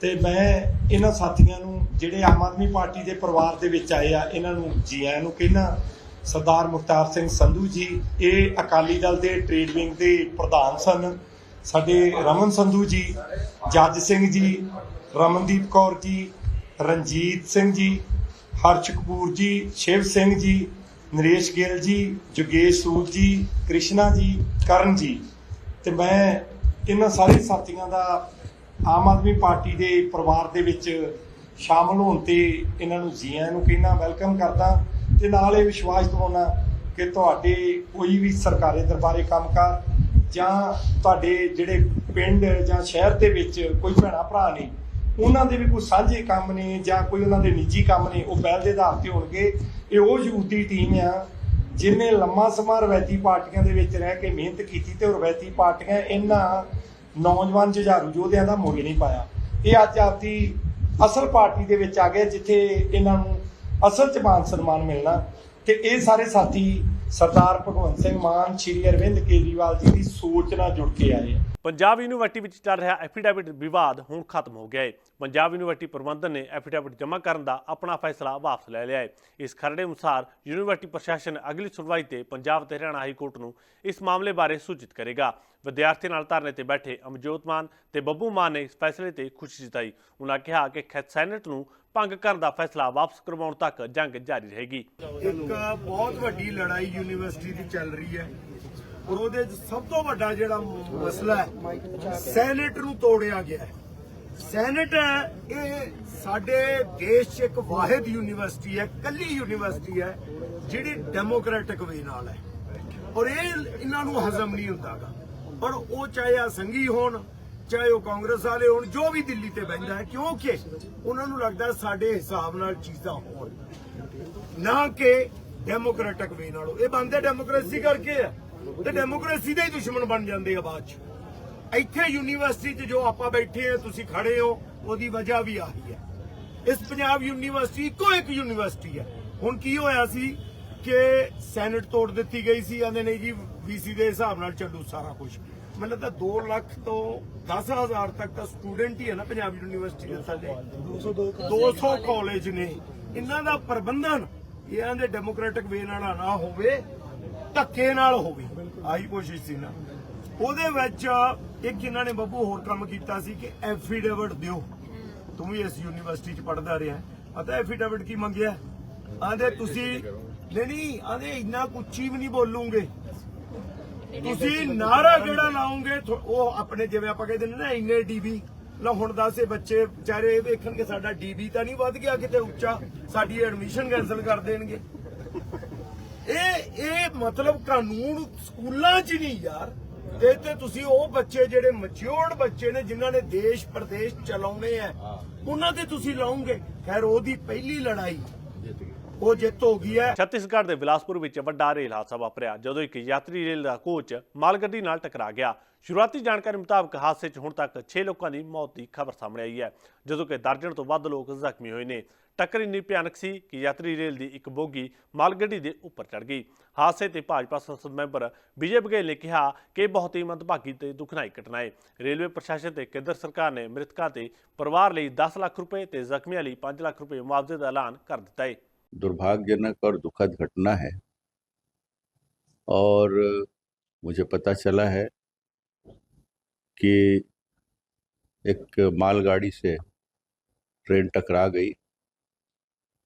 ਤੇ ਮੈਂ ਇਹਨਾਂ ਸਾਥੀਆਂ ਨੂੰ, ਜਿਹੜੇ ਆਮ ਆਦਮੀ ਪਾਰਟੀ ਦੇ ਪਰਿਵਾਰ ਦੇ ਵਿੱਚ ਆਏ ਆ, ਇਹਨਾਂ ਨੂੰ ਜੀ ਆਇਆਂ ਨੂੰ ਕਹਿਣਾ ਸਰਦਾਰ ਮੁਖਤਾਰ ਸਿੰਘ ਸੰਧੂ ਜੀ, ਇਹ ਅਕਾਲੀ ਦਲ ਦੇ ਟ੍ਰੇਡ ਵਿੰਗ ਦੇ ਪ੍ਰਧਾਨ ਸਨ। ਸਾਡੇ ਰਮਨ ਸੰਧੂ ਜੀ, ਜੱਜ ਸਿੰਘ ਜੀ, ਰਮਨਦੀਪ ਕੌਰ ਜੀ, ਰਣਜੀਤ ਸਿੰਘ ਜੀ, ਹਰਸ਼ ਕਪੂਰ ਜੀ, ਸ਼ਿਵ ਸਿੰਘ ਜੀ, ਨਰੇਸ਼ ਗਿੱਲ ਜੀ, ਜੁਗੇਸ਼ ਸੂਦ ਜੀ, ਕ੍ਰਿਸ਼ਨਾ ਜੀ, ਕਰਨ ਜੀ। ਤੇ ਮੈਂ ਇਹਨਾਂ ਸਾਰੇ ਸਾਥੀਆਂ ਦਾ ਆਮ ਆਦਮੀ ਪਾਰਟੀ ਦੇ ਪਰਿਵਾਰ ਦੇ ਵਿੱਚ ਸ਼ਾਮਲ ਹੋਣ ਤੇ ਇਹਨਾਂ ਨੂੰ ਜੀ ਨੂੰ ਕਹਿਣਾ ਵੈਲਕਮ ਕਰਦਾ ਤੇ ਨਾਲ ਇਹ ਵਿਸ਼ਵਾਸ ਦਿਵਾਉਣਾ ਕਿ ਤੁਹਾਡੇ ਕੋਈ ਵੀ ਸਰਕਾਰੀ ਦਰਬਾਰੇ ਕੰਮਕਾਰ ਜਾਂ ਤੁਹਾਡੇ ਜਿਹੜੇ ਪਿੰਡ ਜਾਂ ਸ਼ਹਿਰ ਦੇ ਵਿੱਚ ਕੋਈ ਭੈਣਾ ਭਰਾ ਨੇ, ਉਹਨਾਂ ਦੇ ਵੀ ਕੋਈ ਸਾਂਝੇ ਕੰਮ ਨੇ ਜਾਂ ਕੋਈ ਉਹਨਾਂ ਦੇ ਨਿੱਜੀ ਕੰਮ ਨੇ, ਉਹ ਪਹਿਲ ਦੇ ਆਧਾਰ ਤੇ ਹੋਣਗੇ। ਇਹ ਉਹ ਯੂਥ ਦੀ ਟੀਮ ਆ ਜਿਨੇ ਲੰਮਾ ਸਮਾਂ ਰਵਾਇਤੀ ਪਾਰਟੀਆਂ ਦੇ ਵਿੱਚ ਰਹਿ ਕੇ ਮਿਹਨਤ ਕੀਤੀ ਤੇ ਰਵਾਇਤੀ ਪਾਰਟੀਆਂ ਇਹਨਾਂ ਨੌਜਵਾਨ ਜੁਝਾਰੂ ਯੋਧਿਆਂ ਦਾ ਮੁੱਲ ਨਹੀਂ ਪਾਇਆ। ਇਹ ਅੱਜ ਆਪਦੀ ਅਸਲ ਪਾਰਟੀ ਦੇ ਵਿੱਚ ਆ ਗਏ ਜਿੱਥੇ ਇਹਨਾਂ ਨੂੰ ਅਸਲ ਚ ਮਾਨ ਸਨਮਾਨ ਮਿਲਣਾ। ਤੇ ਇਹ ਸਾਰੇ ਸਾਥੀ ਸਰਦਾਰ ਭਗਵੰਤ ਸਿੰਘ ਮਾਨ, ਸ਼੍ਰੀ ਅਰਵਿੰਦ ਕੇਜਰੀਵਾਲ ਜੀ ਦੀ ਸੋਚ ਨਾਲ ਜੁੜ ਕੇ ਆਏ ਆ। ਪੰਜਾਬ ਯੂਨੀਵਰਸਿਟੀ ਵਿੱਚ ਚੱਲ ਰਿਹਾ ਐਫੀਡੈਵਿਟ ਵਿਵਾਦ ਹੁਣ ਖਤਮ ਹੋ ਗਿਆ ਹੈ ਪੰਜਾਬ ਯੂਨੀਵਰਸਿਟੀ ਪ੍ਰਬੰਧਨ ਨੇ ਐਫੀਡੈਵਿਟ ਜਮ੍ਹਾਂ ਕਰਨ ਦਾ ਆਪਣਾ ਫੈਸਲਾ ਵਾਪਸ ਲੈ ਲਿਆ ਹੈ ਇਸ ਖਰੜੇ ਅਨੁਸਾਰ ਯੂਨੀਵਰਸਿਟੀ ਪ੍ਰਸ਼ਾਸਨ ਅਗਲੀ ਸੁਣਵਾਈ ਤੇ ਪੰਜਾਬ ਤੇ ਹਰਿਆਣਾ ਹਾਈ ਕੋਰਟ ਨੂੰ ਇਸ ਮਾਮਲੇ ਬਾਰੇ ਸੂਚਿਤ ਕਰੇਗਾ। ਵਿਦਿਆਰਥੀ ਨਾਲ ਧਰਨੇ ਤੇ ਬੈਠੇ ਅਮਜੋਤ ਮਾਨ ਤੇ ਬੱਬੂ ਮਾਨ ਨੇ ਇਸ ਫੈਸਲੇ ਤੇ ਖੁਸ਼ੀ ਜਤਾਈ। ਉਹਨਾਂ ਕਿਹਾ ਕਿ ਖੈਤ ਸੈਨੇਟ ਨੂੰ ਭੰਗ ਕਰਨ ਦਾ ਫੈਸਲਾ ਵਾਪਸ ਕਰਵਾਉਣ ਤੱਕ ਜੰਗ ਜਾਰੀ ਰਹੇਗੀ। ਇੱਕ ਬਹੁਤ ਵੱਡੀ ਲੜਾਈ ਯੂਨੀਵਰਸਿਟੀ ਦੀ ਚੱਲ ਰਹੀ ਹੈ। ਔਰ ਉਹਦੇ 'ਚ ਸਭ ਤੋਂ ਵੱਡਾ ਜਿਹੜਾ ਮਸਲਾ ਹੈ, ਸੈਨੇਟ ਨੂੰ ਤੋੜਿਆ ਗਿਆ ਹੈ। ਸੈਨੇਟ ਇਹ ਸਾਡੇ ਦੇਸ਼ 'ਚ ਇੱਕ ਵਾਹਿਦ ਯੂਨੀਵਰਸਿਟੀ ਹੈ, ਕੱਲੀ ਯੂਨੀਵਰਸਿਟੀ ਹੈ, ਜਿਹੜੀ ਡੈਮੋਕ੍ਰੈਟਿਕ ਵੇ ਨਾਲ ਹੈ। ਔਰ ਇਹ ਇਹਨਾਂ ਨੂੰ ਹਜ਼ਮ ਨਹੀਂ ਹੁੰਦਾਗਾ। ਪਰ ਉਹ ਚਾਹੇ ਆ ਸੰਗੀ ਹੋਣ, ਚਾਹੇ ਉਹ ਕਾਂਗਰਸ ਵਾਲੇ ਹੋਣ, ਜੋ ਵੀ ਦਿੱਲੀ ਤੇ ਬੈਠਾ ਹੈ, ਕਿਉਂਕਿ ਉਹਨਾਂ ਨੂੰ ਲੱਗਦਾ ਸਾਡੇ ਹਿਸਾਬ ਨਾਲ ਚੀਜ਼ਾਂ ਹੋਣ। ਨਾ ਕਿ ਡੈਮੋਕ੍ਰੈਟਿਕ ਵੇ ਨਾਲੋਂ। ਇਹ ਬੰਦੇ ਡੈਮੋਕ੍ਰੇਸੀ ਕਰਕੇ ਆ। ਤੇ ਡੈਮੋਕ੍ਰੇਸੀ ਦੇ ਹੀ ਦੁਸ਼ਮਣ ਬਣ ਜਾਂਦੇ ਆ ਬਾਅਦ ਚ। ਇੱਥੇ ਯੂਨੀਵਰਸਿਟੀ 'ਚ ਜੋ ਆਪਾਂ ਬੈਠੇ ਆ, ਤੁਸੀਂ ਖੜੇ ਹੋ, ਉਹਦੀ ਵਜ੍ਹਾ ਵੀ ਆਹੀ ਹੈ। ਇਸ ਪੰਜਾਬ ਯੂਨੀਵਰਸਿਟੀ ਇੱਕੋ ਇੱਕ ਯੂਨੀਵਰਸਿਟੀ ਹੈ। ਹੁਣ ਕੀ ਹੋਇਆ ਸੀ ਕਿ ਸੈਨੇਟ ਤੋੜ ਦਿੱਤੀ ਗਈ ਸੀ ਆਂਦੇ ਨਹੀਂ ਜੀ ਵੀਸੀ ਦੇ ਹਿਸਾਬ ਨਾਲ ਚੱਲੂ ਸਾਰਾ ਕੁਝ ਮੈਨੂੰ ਲੱਗਦਾ 2 ਲੱਖ ਤੋਂ 10000 ਤੱਕ ਦਾ ਸਟੂਡੈਂਟ ਹੀ ਹੈ ਨਾ ਪੰਜਾਬ ਯੂਨੀਵਰਸਿਟੀ ਦੇ ਥੱਲੇ। 200 ਕਾਲਜ ਨੇ। ਇਹਨਾਂ ਦਾ ਪ੍ਰਬੰਧਨ ਇਹਨਾਂ ਦੇ ਡੈਮੋਕ੍ਰੈਟਿਕ ਵੇ ਨਾਲ ਨਾ ਹੋਵੇ। ਧੱਕੇ ਨਾਲ ਹੋਵੇ ਆਹੀ ਕੋਸ਼ਿਸ਼ ਸੀ ਨਾ। ਉਹਦੇ ਵਿੱਚ ਇੱਕ ਇਹਨਾਂ ਨੇ ਬੱਬੂ ਹੋਰ ਕੰਮ ਕੀਤਾ ਸੀ ਕਿ ਐਫੀਡੇਵਿਟ ਦਿਓ। ਤੂੰ ਵੀ ਇਸ ਯੂਨੀਵਰਸਿਟੀ ਚ ਪੜਦਾ ਰਿਹਾ। ਪਤਾ ਐਫੀਡੇਵਿਟ ਕੀ ਮੰਗਿਆ? ਆਂਦੇ ਤੁਸੀਂ ਨਹੀਂ ਨਹੀਂ ਆਂਦੇ ਇੰਨਾ ਕੁੱਚੀ ਵੀ ਨਹੀਂ ਬੋਲੂਗੇ। ਤੁਸੀਂ ਨਾਰਾ ਕਿਹੜਾ ਲਾਉਂਗੇ ਉਹ ਆਪਣੇ ਜਿਵੇਂ ਆਪਾਂ ਕਹਿੰਦੇ ਨੇ ਨਾ, ਇੰਨੇ ਡੀਬੀ। ਲਓ, ਹੁਣ ਦੱਸੇ ਬੱਚੇ ਵਿਚਾਰੇ ਇਹ ਵੇਖਣ ਕਿ ਸਾਡਾ ਡੀਬੀ ਤਾਂ ਨਹੀਂ ਵੱਧ ਗਿਆ ਕਿਤੇ ਉੱਚਾ। ਸਾਡੀ ਐਡਮਿਸ਼ਨ ਕੈਨਸਲ ਕਰ ਦੇਣਗੇ। ਇਹ ਇਹ ਮਤਲਬ ਕਾਨੂੰਨ ਸਕੂਲਾਂ 'ਚ ਨਹੀਂ ਯਾਰ। ਇਹ ਤੇ ਤੁਸੀਂ ਉਹ ਬੱਚੇ ਜਿਹੜੇ ਮੈਚੁਰਡ ਬੱਚੇ ਨੇ ਜਿਨ੍ਹਾਂ ਨੇ ਦੇਸ਼ ਪ੍ਰਦੇਸ਼ ਚਲਾਉਣੇ ਆ ਉਹਨਾਂ ਤੇ ਤੁਸੀਂ ਲਾਉਂਗੇ। ਖੈਰ ਉਹਦੀ ਪਹਿਲੀ ਲੜਾਈ ਉਹ ਜਿੱਤ ਹੋ ਗਈ ਹੈ। ਛੱਤੀਸਗੜ੍ਹ ਦੇ ਬਿਲਾਸਪੁਰ ਵਿੱਚ ਵੱਡਾ ਰੇਲ ਹਾਦਸਾ ਵਾਪਰਿਆ ਜਦੋਂ ਇੱਕ ਯਾਤਰੀ ਰੇਲ ਦਾ ਕੋਚ ਮਾਲ ਗੱਡੀ ਨਾਲ ਟਕਰਾ ਗਿਆ। ਸ਼ੁਰੂਆਤੀ ਜਾਣਕਾਰੀ ਮੁਤਾਬਕ ਹਾਦਸੇ 'ਚ ਹੁਣ ਤੱਕ 6 ਲੋਕਾਂ ਦੀ ਮੌਤ ਦੀ ਖਬਰ ਸਾਹਮਣੇ ਆਈ ਹੈ ਜਦੋਂ ਕਿ ਦਰਜਨ ਤੋਂ ਵੱਧ ਲੋਕ ਜ਼ਖਮੀ ਹੋਏ ਨੇ। ਟੱਕਰ ਇੰਨੀ ਭਿਆਨਕ ਸੀ ਕਿ ਯਾਤਰੀ ਰੇਲ ਦੀ ਇੱਕ ਬੋਗੀ ਮਾਲ ਗੱਡੀ ਦੇ ਉੱਪਰ ਚੜ ਗਈ ਹਾਦਸੇ ਤੇ ਭਾਜਪਾ ਸੰਸਦ ਮੈਂਬਰ ਵਿਜੇ ਬਘੇਲ ਨੇ ਕਿਹਾ ਕਿ ਇਹ ਬਹੁਤ ਹੀ ਮੰਦਭਾਗੀ ਤੇ ਦੁਖਦਾਈ ਘਟਨਾ ਹੈ ਰੇਲਵੇ ਪ੍ਰਸ਼ਾਸਨ ਤੇ ਕੇਂਦਰ ਸਰਕਾਰ ਨੇ ਮ੍ਰਿਤਕਾਂ ਤੇ ਪਰਿਵਾਰ ਲਈ 10 ਲੱਖ ਰੁਪਏ ਤੇ ਜ਼ਖਮੀਆਂ ਲਈ 5 ਲੱਖ ਰੁਪਏ ਮੁਆਵਜ਼ੇ ਦਾ ਐਲਾਨ ਕਰ ਦਿੱਤਾ ਹੈ दुर्भाग्यजनक और दुखद घटना है और मुझे पता चला है कि एक मालगाड़ी से ट्रेन टकरा गई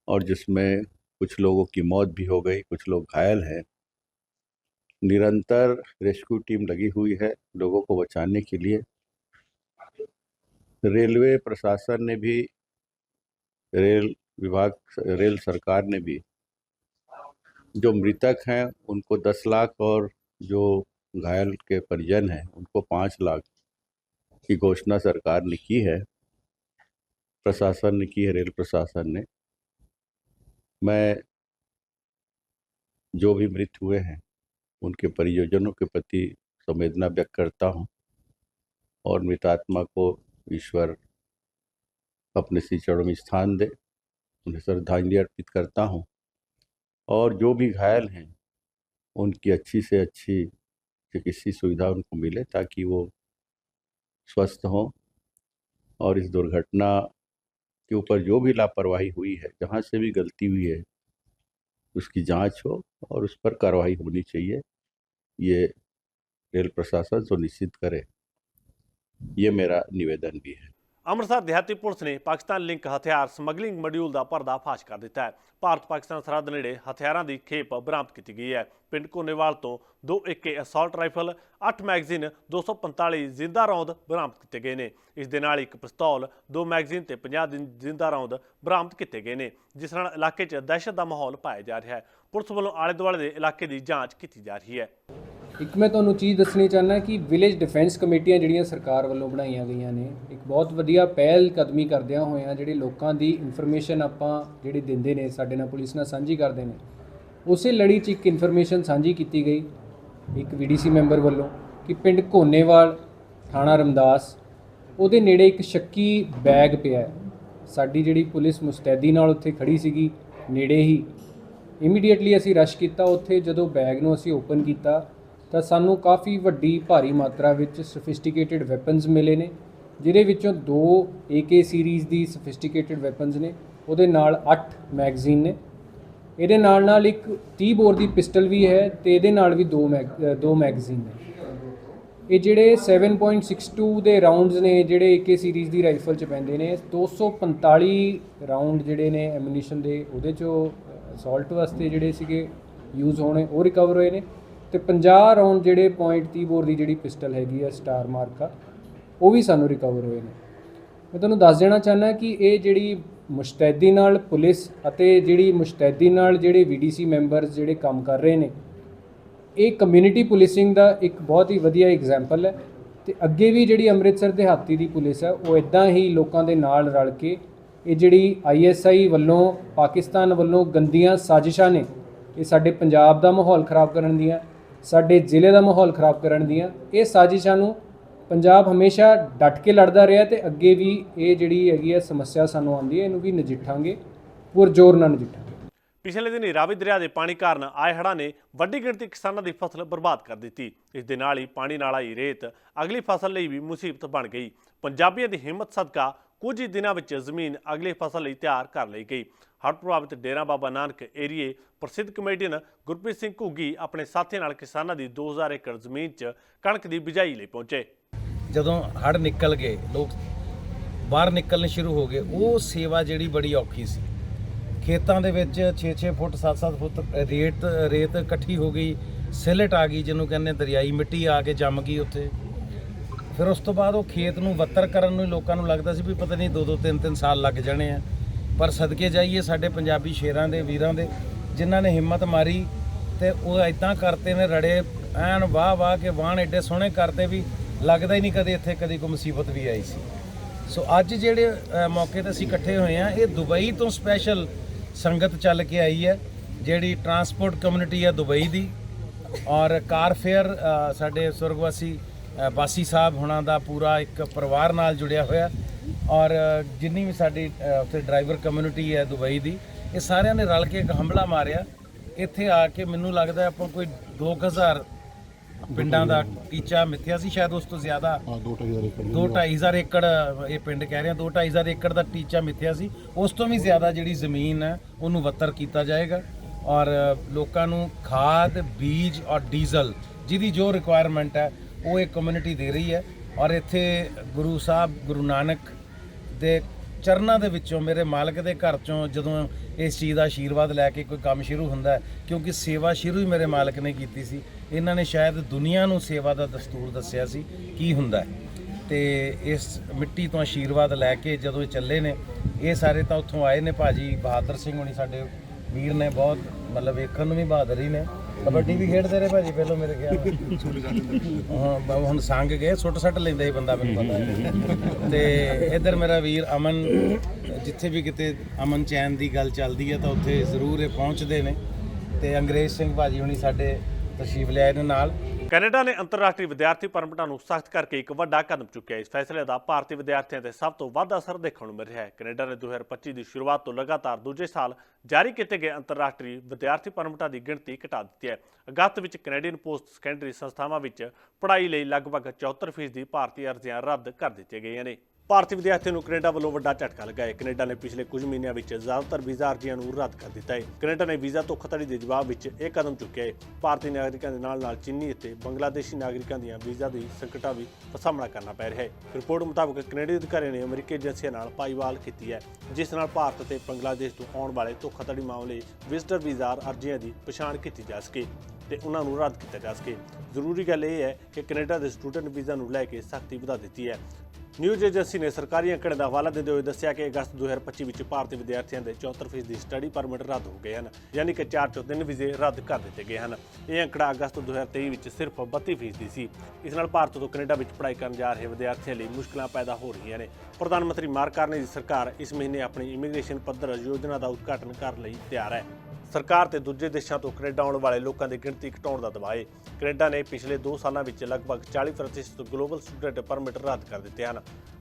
और जिसमें कुछ लोगों की मौत भी हो गई, कुछ लोग घायल हैं। निरंतर रेस्क्यू टीम लगी हुई है लोगों को बचाने के लिए। रेलवे प्रशासन ने भी, रेल विभाग, रेल सरकार ने भी जो मृतक हैं, उनको दस लाख और जो घायल के परिजन हैं, उनको पाँच लाख की घोषणा सरकार ने की है। प्रशासन ने की है, रेल प्रशासन ने। मैं जो भी मृत हुए हैं, उनके परिजनों के प्रति संवेदना व्यक्त करता हूँ और मृतात्मा को ईश्वर अपने श्री चरणों में स्थान दे, उन्हें श्रद्धांजलि अर्पित करता हूँ और जो भी घायल हैं, उनकी अच्छी से अच्छी चिकित्सीय सुविधा उनको मिले ताकि वो स्वस्थ हों और इस दुर्घटना के ऊपर जो भी लापरवाही हुई है, जहाँ से भी गलती हुई है, उसकी जाँच हो और उस पर कार्रवाई होनी चाहिए। ये रेल प्रशासन सुनिश्चित करे। ये मेरा निवेदन भी है। ਅੰਮ੍ਰਿਤਸਰ ਦਿਹਾਤੀ ਪੁਲਿਸ ਨੇ ਪਾਕਿਸਤਾਨ ਲਿੰਕ ਹਥਿਆਰ ਸਮਗਲਿੰਗ ਮੋਡਿਊਲ ਦਾ ਪਰਦਾ ਫਾਸ਼ ਕਰ ਦਿੱਤਾ ਹੈ। ਭਾਰਤ ਪਾਕਿਸਤਾਨ ਸਰਹੱਦ ਨੇੜੇ ਹਥਿਆਰਾਂ ਦੀ ਖੇਪ ਬਰਾਮਦ ਕੀਤੀ ਗਈ ਹੈ। ਪਿੰਡ ਕੋਨੇਵਾਲ ਤੋਂ ਦੋ AK ਅਸਾਲਟ ਰਾਈਫਲ 8 ਮੈਗਜ਼ੀਨ 245 ਜ਼ਿੰਦਾ ਰੌਂਦ ਬਰਾਮਦ ਕੀਤੇ ਗਏ ਨੇ। ਇਸ ਦੇ ਨਾਲ ਇੱਕ ਪਿਸਤੌਲ, ਦੋ ਮੈਗਜ਼ੀਨ ਤੇ 50 ਦਿਨ ਜ਼ਿੰਦਾ ਰੌਂਦ ਬਰਾਮਦ ਕੀਤੇ ਗਏ ਨੇ, ਜਿਸ ਨਾਲ ਇਲਾਕੇ 'ਚ ਦਹਿਸ਼ਤ ਦਾ ਮਾਹੌਲ ਪਾਇਆ ਜਾ ਰਿਹਾ ਹੈ। ਪੁਲਿਸ ਵੱਲੋਂ ਆਲੇ ਦੁਆਲੇ ਦੇ ਇਲਾਕੇ ਦੀ ਜਾਂਚ ਕੀਤੀ ਜਾ ਰਹੀ ਹੈ। ਇੱਕ ਮੈਂ ਤੁਹਾਨੂੰ ਚੀਜ਼ ਦੱਸਣੀ ਚਾਹੁੰਦਾ ਕਿ ਵਿਲੇਜ ਡਿਫੈਂਸ ਕਮੇਟੀਆਂ ਜਿਹੜੀਆਂ ਸਰਕਾਰ ਵੱਲੋਂ ਬਣਾਈਆਂ ਗਈਆਂ ਨੇ, ਇੱਕ ਬਹੁਤ ਵਧੀਆ ਪਹਿਲ ਕਦਮੀ ਕਰਦਿਆਂ ਹੋਇਆਂ ਜਿਹੜੇ ਲੋਕਾਂ ਦੀ ਇਨਫੋਰਮੇਸ਼ਨ ਆਪਾਂ ਜਿਹੜੀ ਦਿੰਦੇ ਨੇ, ਸਾਡੇ ਨਾਲ ਪੁਲਿਸ ਨਾਲ ਸਾਂਝੀ ਕਰਦੇ ਨੇ, ਉਸੇ ਲੜੀ 'ਚ ਇੱਕ ਇਨਫੋਰਮੇਸ਼ਨ ਸਾਂਝੀ ਕੀਤੀ ਗਈ, ਇੱਕ ਵੀਡੀਸੀ ਮੈਂਬਰ ਵੱਲੋਂ ਕਿ ਪਿੰਡ ਕੋਨੇਵਾਲ ਥਾਣਾ ਰਮਦਾਸ, ਉਹਦੇ ਨੇੜੇ ਇੱਕ ਸ਼ੱਕੀ ਬੈਗ ਪਿਆ ਸਾਡੀ ਜਿਹੜੀ ਪੁਲਿਸ ਮੁਸਤੈਦੀ ਨਾਲ ਉੱਥੇ ਖੜੀ ਸੀਗੀ, ਨੇੜੇ ਹੀ ਇਮੀਡੀਏਟਲੀ ਅਸੀਂ ਰਸ਼ ਕੀਤਾ, ਉੱਥੇ ਜਦੋਂ ਬੈਗ ਨੂੰ ਅਸੀਂ ਓਪਨ ਕੀਤਾ ਤਾਂ ਸਾਨੂੰ ਕਾਫੀ ਵੱਡੀ ਭਾਰੀ ਮਾਤਰਾ ਵਿੱਚ ਸੋਫਿਸਟੀਕੇਟਿਡ ਵੈਪਨਸ ਮਿਲੇ ਨੇ, ਜਿਹਦੇ ਵਿੱਚੋਂ ਦੋ AK ਸੀਰੀਜ਼ ਦੀ ਸੋਫਿਸਟੀਕੇਟਿਡ ਵੈਪਨਸ ਨੇ, ਉਹਦੇ ਨਾਲ 8 ਮੈਗਜ਼ੀਨ ਨੇ। ਇਹਦੇ ਨਾਲ ਨਾਲ ਇੱਕ 30 ਬੋਰ ਦੀ ਪਿਸਟਲ ਵੀ ਹੈ ਤੇ ਇਹਦੇ ਨਾਲ ਵੀ ਦੋ ਮੈਗ ਦੋ ਮੈਗਜ਼ੀਨ ਨੇ। ਇਹ ਜਿਹੜੇ 7.62 ਦੇ ਰਾਉਂਡਸ ਨੇ, ਜਿਹੜੇ AK ਸੀਰੀਜ਼ ਦੀ ਰਾਈਫਲ ਚ ਪੈਂਦੇ ਨੇ 245 ਰਾਉਂਡ ਜਿਹੜੇ ਨੇ ਐਮੂਨੀਸ਼ਨ ਦੇ, ਉਹਦੇ ਚੋਂ ਅਸਾਲਟ ਵਾਸਤੇ ਜਿਹੜੇ ਸੀਗੇ ਯੂਜ਼ ਹੋਣੇ, ਉਹ ਰਿਕਵਰ ਹੋਏ ਨੇ। ਤੇ 50 ਰਾਉਂਡ ਜਿਹੜੇ .30 ਬੋਰ ਦੀ ਜਿਹੜੀ ਪਿਸਟਲ ਹੈਗੀ ਆ ਸਟਾਰ ਮਾਰਕਾ ਉਹ ਵੀ ਸਾਨੂੰ ਰਿਕਵਰ ਹੋਏ ਨੇ। ਮੈਂ ਤੁਹਾਨੂੰ ਦੱਸ ਦੇਣਾ ਚਾਹੁੰਦਾ ਕਿ ਇਹ ਜਿਹੜੀ ਮੁਸ਼ਤੈਦੀ ਨਾਲ ਪੁਲਿਸ ਅਤੇ ਜਿਹੜੀ ਮੁਸ਼ਤੈਦੀ ਨਾਲ ਜਿਹੜੇ ਵੀਡੀਸੀ ਮੈਂਬਰਸ ਜਿਹੜੇ ਕੰਮ ਕਰ ਰਹੇ ਨੇ, ਇਹ ਕਮਿਊਨਿਟੀ ਪੁਲਿਸਿੰਗ ਦਾ ਇੱਕ ਬਹੁਤ ਹੀ ਵਧੀਆ ਐਗਜ਼ਾਮਪਲ ਹੈ ਤੇ ਅੱਗੇ ਵੀ ਜਿਹੜੀ ਅੰਮ੍ਰਿਤਸਰ ਦਿਹਾਤੀ ਦੀ ਪੁਲਿਸ ਹੈ, ਉਹ ਇਦਾਂ ਹੀ ਲੋਕਾਂ ਦੇ ਨਾਲ ਰਲ ਕੇ ਇਹ ਜਿਹੜੀ ਆਈਐਸਆਈ ਵੱਲੋਂ, ਪਾਕਿਸਤਾਨ ਵੱਲੋਂ ਗੰਦੀਆਂ ਸਾਜ਼ਿਸ਼ਾਂ ਨੇ, ਇਹ ਸਾਡੇ ਪੰਜਾਬ ਦਾ ਮਾਹੌਲ ਖਰਾਬ ਕਰਨ ਦੀਆਂ ਸਾਡੇ ਜ਼ਿਲ੍ਹੇ ਦਾ ਮਾਹੌਲ ਖਰਾਬ ਕਰਨ ਦੀਆਂ ਇਹ ਸਾਜ਼ਿਸ਼ਾਂ ਨੂੰ ਪੰਜਾਬ ਹਮੇਸ਼ਾ ਡਟ ਕੇ ਲੜਦਾ ਰਿਹਾ ਤੇ ਅੱਗੇ ਵੀ ਇਹ ਜਿਹੜੀ ਹੈਗੀ ਹੈ ਸਮੱਸਿਆ ਸਾਨੂੰ ਆਉਂਦੀ ਹੈ, ਇਹਨੂੰ ਵੀ ਨਜਿੱਠਾਂਗੇ, ਪੁਰਜ਼ੋਰ ਨਾਲ ਨਜਿੱਠਾਂਗੇ। ਪਿਛਲੇ ਦਿਨੀ ਰਾਵੀ ਦਰਿਆ ਦੇ ਪਾਣੀ ਕਾਰਨ ਆਏ ਹੜ੍ਹਾਂ ਨੇ ਵੱਡੀ ਗਿਣਤੀ ਕਿਸਾਨਾਂ ਦੀ ਫਸਲ ਬਰਬਾਦ ਕਰ ਦਿੱਤੀ। ਇਸ ਦੇ ਨਾਲ ਹੀ ਪਾਣੀ ਨਾਲ ਆਈ ਰੇਤ ਅਗਲੀ ਫਸਲ ਲਈ ਵੀ ਮੁਸੀਬਤ ਬਣ ਗਈ। ਪੰਜਾਬੀਆਂ ਦੀ ਹਿੰਮਤ ਸਦਕਾ ਕੁਝ ਹੀ ਦਿਨਾਂ ਵਿੱਚ ਜ਼ਮੀਨ ਅਗਲੀ ਫਸਲ ਲਈ ਤਿਆਰ ਕਰ ਲਈ ਗਈ। ਹੜ੍ਹ ਪ੍ਰਭਾਵਿਤ ਡੇਰਾ ਬਾਬਾ ਨਾਨਕ ਏਰੀਏ ਪ੍ਰਸਿੱਧ ਕਮੇਡੀਅਨ ਗੁਰਪ੍ਰੀਤ ਸਿੰਘ ਘੁੱਗੀ ਆਪਣੇ ਸਾਥੀਆਂ ਨਾਲ ਕਿਸਾਨਾਂ ਦੀ 2000 ਏਕੜ ਜ਼ਮੀਨ 'ਚ ਕਣਕ ਦੀ ਬਿਜਾਈ ਲਈ ਪਹੁੰਚੇ। ਜਦੋਂ ਹੜ ਨਿਕਲ ਗਏ, ਲੋਕ ਬਾਹਰ ਨਿਕਲਣੇ ਸ਼ੁਰੂ ਹੋ ਗਏ, ਉਹ ਸੇਵਾ ਜਿਹੜੀ ਬੜੀ ਔਖੀ ਸੀ। ਖੇਤਾਂ ਦੇ ਵਿੱਚ 6-6 ਫੁੱਟ 7-7 ਫੁੱਟ ਰੇਤ ਰੇਤ ਇਕੱਠੀ ਹੋ ਗਈ, ਸਿਲਟ ਆ ਗਈ ਜਿਹਨੂੰ ਕਹਿੰਦੇ ਦਰਿਆਈ ਮਿੱਟੀ ਆ ਕੇ ਜੰਮ ਗਈ ਉੱਥੇ। ਫਿਰ ਉਸ ਤੋਂ ਬਾਅਦ ਉਹ ਖੇਤ ਨੂੰ ਵੱਤਰ ਕਰਨ ਨੂੰ ਲੋਕਾਂ ਨੂੰ ਲੱਗਦਾ ਸੀ ਵੀ ਪਤਾ ਨਹੀਂ 2-2 3-3 ਸਾਲ ਲੱਗ ਜਾਣੇ ਆ। ਪਰ ਸਦਕੇ ਜਾਈਏ ਸਾਡੇ ਪੰਜਾਬੀ ਸ਼ੇਰਾਂ ਦੇ, ਵੀਰਾਂ ਦੇ, ਜਿਨ੍ਹਾਂ ਨੇ ਹਿੰਮਤ ਮਾਰੀ ਤੇ ਉਹ ਇਦਾਂ ਕਰਤੇ ਨੇ, ਰੜੇ ਐਨ ਵਾਹ ਵਾਹ ਕੇ ਵਾਹਣ ਐਡੇ ਸੋਹਣੇ ਕਰਤੇ ਵੀ ਲੱਗਦਾ ਹੀ ਨਹੀਂ ਕਦੇ ਇੱਥੇ ਕਦੀ ਕੋਈ ਮੁਸੀਬਤ ਵੀ ਆਈ ਸੀ। ਸੋ ਅੱਜ ਜਿਹੜੇ ਮੌਕੇ ਤੇ ਅਸੀਂ ਇਕੱਠੇ ਹੋਏ ਆ ਇਹ ਦੁਬਈ ਤੋਂ ਸਪੈਸ਼ਲ ਸੰਗਤ ਚੱਲ ਕੇ ਆਈ ਹੈ, ਜਿਹੜੀ ਟਰਾਂਸਪੋਰਟ ਕਮਿਊਨਿਟੀ ਹੈ ਦੁਬਈ ਦੀ। ਔਰ ਕਾਰ ਫੇਅਰ ਸਾਡੇ ਸੁਰਗਵਾਸੀ ਬਾਸੀ ਸਾਹਿਬ ਹੁਣਾਂ ਦਾ ਪੂਰਾ ਇੱਕ ਪਰਿਵਾਰ ਨਾਲ ਜੁੜਿਆ ਹੋਇਆ। ਔਰ ਜਿੰਨੀ ਵੀ ਸਾਡੀ ਉੱਥੇ ਡਰਾਈਵਰ ਕਮਿਊਨਿਟੀ ਹੈ ਦੁਬਈ ਦੀ ਇਹ ਸਾਰਿਆਂ ਨੇ ਰਲ ਕੇ ਇੱਕ ਹਮਲਾ ਮਾਰਿਆ। ਇੱਥੇ ਆ ਕੇ ਮੈਨੂੰ ਲੱਗਦਾ ਆਪਾਂ ਕੋਈ 2000 ਪਿੰਡਾਂ ਦਾ ਟੀਚਾ ਮਿੱਥਿਆ ਸੀ ਸ਼ਾਇਦ ਉਸ ਤੋਂ ਜ਼ਿਆਦਾ। ਹਾਂ 2.5 ਏਕੜ 2.5 ਏਕੜ ਇਹ ਪਿੰਡ ਕਹਿ ਰਿਹਾ 2.5 ਏਕੜ ਦਾ ਟੀਚਾ ਮਿੱਥਿਆ ਸੀ। ਉਸ ਤੋਂ ਵੀ ਜ਼ਿਆਦਾ ਜਿਹੜੀ ਜ਼ਮੀਨ ਹੈ ਉਹਨੂੰ ਵੱਤਰ ਕੀਤਾ ਜਾਏਗਾ। ਔਰ ਲੋਕਾਂ ਨੂੰ ਖਾਦ ਬੀਜ ਔਰ ਡੀਜ਼ਲ ਜਿਹਦੀ ਜੋ ਰਿਕੁਆਇਰਮੈਂਟ ਹੈ ਉਹ ਇਹ ਕਮਿਊਨਿਟੀ ਦੇ ਰਹੀ ਹੈ। ਔਰ ਇੱਥੇ ਗੁਰੂ ਸਾਹਿਬ ਗੁਰੂ ਨਾਨਕ ਦੇ ਚਰਨਾਂ ਦੇ ਵਿੱਚੋਂ, ਮੇਰੇ ਮਾਲਕ ਦੇ ਘਰ ਚੋਂ ਜਦੋਂ ਇਸ ਚੀਜ਼ ਦਾ ਆਸ਼ੀਰਵਾਦ ਲੈ ਕੇ ਕੋਈ ਕੰਮ ਸ਼ੁਰੂ ਹੁੰਦਾ ਕਿਉਂਕਿ ਸੇਵਾ ਸ਼ੁਰੂ ਹੀ ਮੇਰੇ ਮਾਲਕ ਨੇ ਕੀਤੀ ਸੀ, ਇਹਨਾਂ ਨੇ ਸ਼ਾਇਦ ਦੁਨੀਆ ਨੂੰ ਸੇਵਾ ਦਾ ਦਸਤੂਰ ਦੱਸਿਆ ਸੀ, ਕੀ ਹੁੰਦਾ ਹੈ। ਤੇ ਇਸ ਮਿੱਟੀ ਤੋਂ ਆਸ਼ੀਰਵਾਦ ਲੈ ਕੇ ਜਦੋਂ ਇਹ ਚੱਲੇ ਨੇ, ਇਹ ਸਾਰੇ ਤਾਂ ਉੱਥੋਂ ਆਏ ਨੇ ਭਾਜੀ, ਬਹਾਦਰ ਸਿੰਘ ਹੁਣੀ ਸਾਡੇ ਵੀਰ ਨੇ ਬਹੁਤ, ਮਤਲਬ ਵੇਖਣ ਨੂੰ ਵੀ ਬਹਾਦਰ ਹੀ ਨੇ। ਕਬੱਡੀ ਵੀ ਖੇਡਦੇ ਰਹੇ ਭਾਜੀ, ਪਹਿਲਾਂ ਮੇਰੇ ਖਿਆਲ ਹਾਂ ਬ- ਹੁਣ ਸੰਗ ਗਏ ਸੁੱਟ ਸੱਟ ਲੈਂਦਾ ਹੀ ਬੰਦਾ, ਮੈਨੂੰ ਪਤਾ ਹੈ। ਤੇ ਇੱਧਰ ਮੇਰਾ ਵੀਰ ਅਮਨ, ਜਿੱਥੇ ਵੀ ਕਿਤੇ ਅਮਨ ਚੈਨ ਦੀ ਗੱਲ ਚੱਲਦੀ ਹੈ ਤਾਂ ਉੱਥੇ ਜ਼ਰੂਰ ਇਹ ਪਹੁੰਚਦੇ ਨੇ। ਤੇ ਅੰਗਰੇਜ਼ ਸਿੰਘ ਭਾਜੀ ਹੁਣੀ ਸਾਡੇ ਤਸ਼ਰੀਫ ਲਿਆਏ ਨੇ ਨਾਲ। ਕੈਨੇਡਾ ਨੇ ਅੰਤਰਰਾਸ਼ਟਰੀ ਵਿਦਿਆਰਥੀ ਪਰਮਿਟਾਂ ਨੂੰ ਸਖਤ ਕਰਕੇ ਇੱਕ ਵੱਡਾ ਕਦਮ ਚੁੱਕਿਆ। ਇਸ ਫੈਸਲੇ ਦਾ ਭਾਰਤੀ ਵਿਦਿਆਰਥੀਆਂ ਤੇ ਸਭ ਤੋਂ ਵੱਧ ਅਸਰ ਦੇਖਣ ਨੂੰ ਮਿਲ ਰਿਹਾ ਹੈ। ਕੈਨੇਡਾ ਨੇ 2025 ਦੀ ਸ਼ੁਰੂਆਤ ਤੋਂ ਲਗਾਤਾਰ ਦੂਜੇ ਸਾਲ ਜਾਰੀ ਕੀਤੇ ਗਏ ਅੰਤਰਰਾਸ਼ਟਰੀ ਵਿਦਿਆਰਥੀ ਪਰਮਿਟਾਂ ਦੀ ਗਿਣਤੀ ਘਟਾ ਦਿੱਤੀ ਹੈ। ਅਗਸਤ ਵਿੱਚ ਕੈਨੇਡੀਅਨ ਪੋਸਟ ਸੈਕੰਡਰੀ ਸੰਸਥਾਵਾਂ ਵਿੱਚ ਪੜ੍ਹਾਈ ਲਈ ਲਗਭਗ 74% ਦੀ ਭਾਰਤੀ ਅਰਜ਼ੀਆਂ ਰੱਦ ਕਰ ਦਿੱਤੀਆਂ ਗਈਆਂ ਨੇ। ਭਾਰਤੀ ਵਿਦਿਆਰਥੀਆਂ ਨੂੰ ਕੈਨੇਡਾ ਵੱਲੋਂ ਵੱਡਾ ਝਟਕਾ ਲੱਗਾ ਹੈ। ਕੈਨੇਡਾ ਨੇ ਪਿਛਲੇ ਕੁਝ ਮਹੀਨਿਆਂ ਵਿੱਚ ਜ਼ਿਆਦਾਤਰ ਵੀਜ਼ਾ ਅਰਜ਼ੀਆਂ ਨੂੰ ਰੱਦ ਕਰ ਦਿੱਤਾ ਹੈ। ਕੈਨੇਡਾ ਨੇ ਵੀਜ਼ਾ ਧੋਖਾਧੜੀ ਦੇ ਜਵਾਬ ਵਿੱਚ ਇਹ ਕਦਮ ਚੁੱਕਿਆ ਹੈ। ਭਾਰਤੀ ਨਾਗਰਿਕਾਂ ਦੇ ਨਾਲ ਨਾਲ ਚੀਨੀ ਅਤੇ ਬੰਗਲਾਦੇਸ਼ੀ ਨਾਗਰਿਕਾਂ ਦੀਆਂ ਵੀਜ਼ਾ ਦੀ ਸੰਕਟਾਂ ਵੀ ਦਾ ਸਾਹਮਣਾ ਕਰਨਾ ਪੈ ਰਿਹਾ ਹੈ। ਰਿਪੋਰਟ ਮੁਤਾਬਕ ਕੈਨੇਡੀ ਅਧਿਕਾਰੀਆਂ ਨੇ ਅਮਰੀਕੀ ਏਜੰਸੀਆਂ ਨਾਲ ਭਾਈਵਾਲ ਕੀਤੀ ਹੈ, ਜਿਸ ਨਾਲ ਭਾਰਤ ਅਤੇ ਬੰਗਲਾਦੇਸ਼ ਤੋਂ ਆਉਣ ਵਾਲੇ ਧੋਖਾਧੜੀ ਮਾਮਲੇ, ਵਿਜ਼ਟਰ ਵੀਜ਼ਾ ਅਰਜ਼ੀਆਂ ਦੀ ਪਛਾਣ ਕੀਤੀ ਜਾ ਸਕੇ ਤੇ ਉਹਨਾਂ ਨੂੰ ਰੱਦ ਕੀਤਾ ਜਾ ਸਕੇ। ਜ਼ਰੂਰੀ ਗੱਲ ਇਹ ਹੈ ਕਿ ਕੈਨੇਡਾ ਦੇ ਸਟੂਡੈਂਟ ਵੀਜ਼ਾ ਨੂੰ ਲੈ ਕੇ ਸਖਤੀ ਵਧਾ ਦਿੱਤੀ ਹੈ। ਨਿਊਜ਼ ਏਜੰਸੀ ਨੇ ਸਰਕਾਰੀ ਅੰਕੜੇ ਦਾ ਹਵਾਲਾ ਦਿੰਦੇ ਹੋਏ ਦੱਸਿਆ ਕਿ ਅਗਸਤ 2025 ਵਿੱਚ ਭਾਰਤੀ ਵਿਦਿਆਰਥੀਆਂ ਦੇ 74% ਦੀ ਸਟੱਡੀ ਪਰਮਿਟ ਰੱਦ ਹੋ ਗਏ ਹਨ, ਯਾਨੀ ਕਿ 4 ਚੋਂ 3 ਵੀਜ਼ੇ ਰੱਦ ਕਰ ਦਿੱਤੇ ਗਏ ਹਨ। ਇਹ ਅੰਕੜਾ ਅਗਸਤ 2023 ਵਿੱਚ ਸਿਰਫ 32% ਸੀ। ਇਸ ਨਾਲ ਭਾਰਤ ਤੋਂ ਕੈਨੇਡਾ ਵਿੱਚ ਪੜ੍ਹਾਈ ਕਰਨ ਜਾ ਰਹੇ ਵਿਦਿਆਰਥੀਆਂ ਲਈ ਮੁਸ਼ਕਲਾਂ ਪੈਦਾ ਹੋ ਰਹੀਆਂ ਨੇ। ਪ੍ਰਧਾਨ ਮੰਤਰੀ ਮਾਰਕ ਕਾਰਨੇ ਦੀ ਸਰਕਾਰ ਇਸ ਮਹੀਨੇ ਆਪਣੀ ਇਮੀਗ੍ਰੇਸ਼ਨ ਪੱਧਰ ਯੋਜਨਾ ਦਾ ਉਦਘਾਟਨ ਕਰਨ ਲਈ ਤਿਆਰ ਹੈ। ਸਰਕਾਰ ਤੇ ਦੂਜੇ ਦੇਸ਼ਾਂ ਤੋਂ ਕੈਨੇਡਾ ਆਉਣ ਵਾਲੇ ਲੋਕਾਂ ਦੀ ਗਿਣਤੀ ਘਟਾਉਣ ਦਾ ਦਬਾਅ ਹੈ ਕੈਨੇਡਾ ਨੇ ਪਿਛਲੇ 2 ਸਾਲਾਂ ਵਿੱਚ ਲਗਭਗ 40% ਗਲੋਬਲ ਸਟੂਡੈਂਟ ਪਰਮਿਟ ਰੱਦ ਕਰ ਦਿੱਤੇ ਹਨ।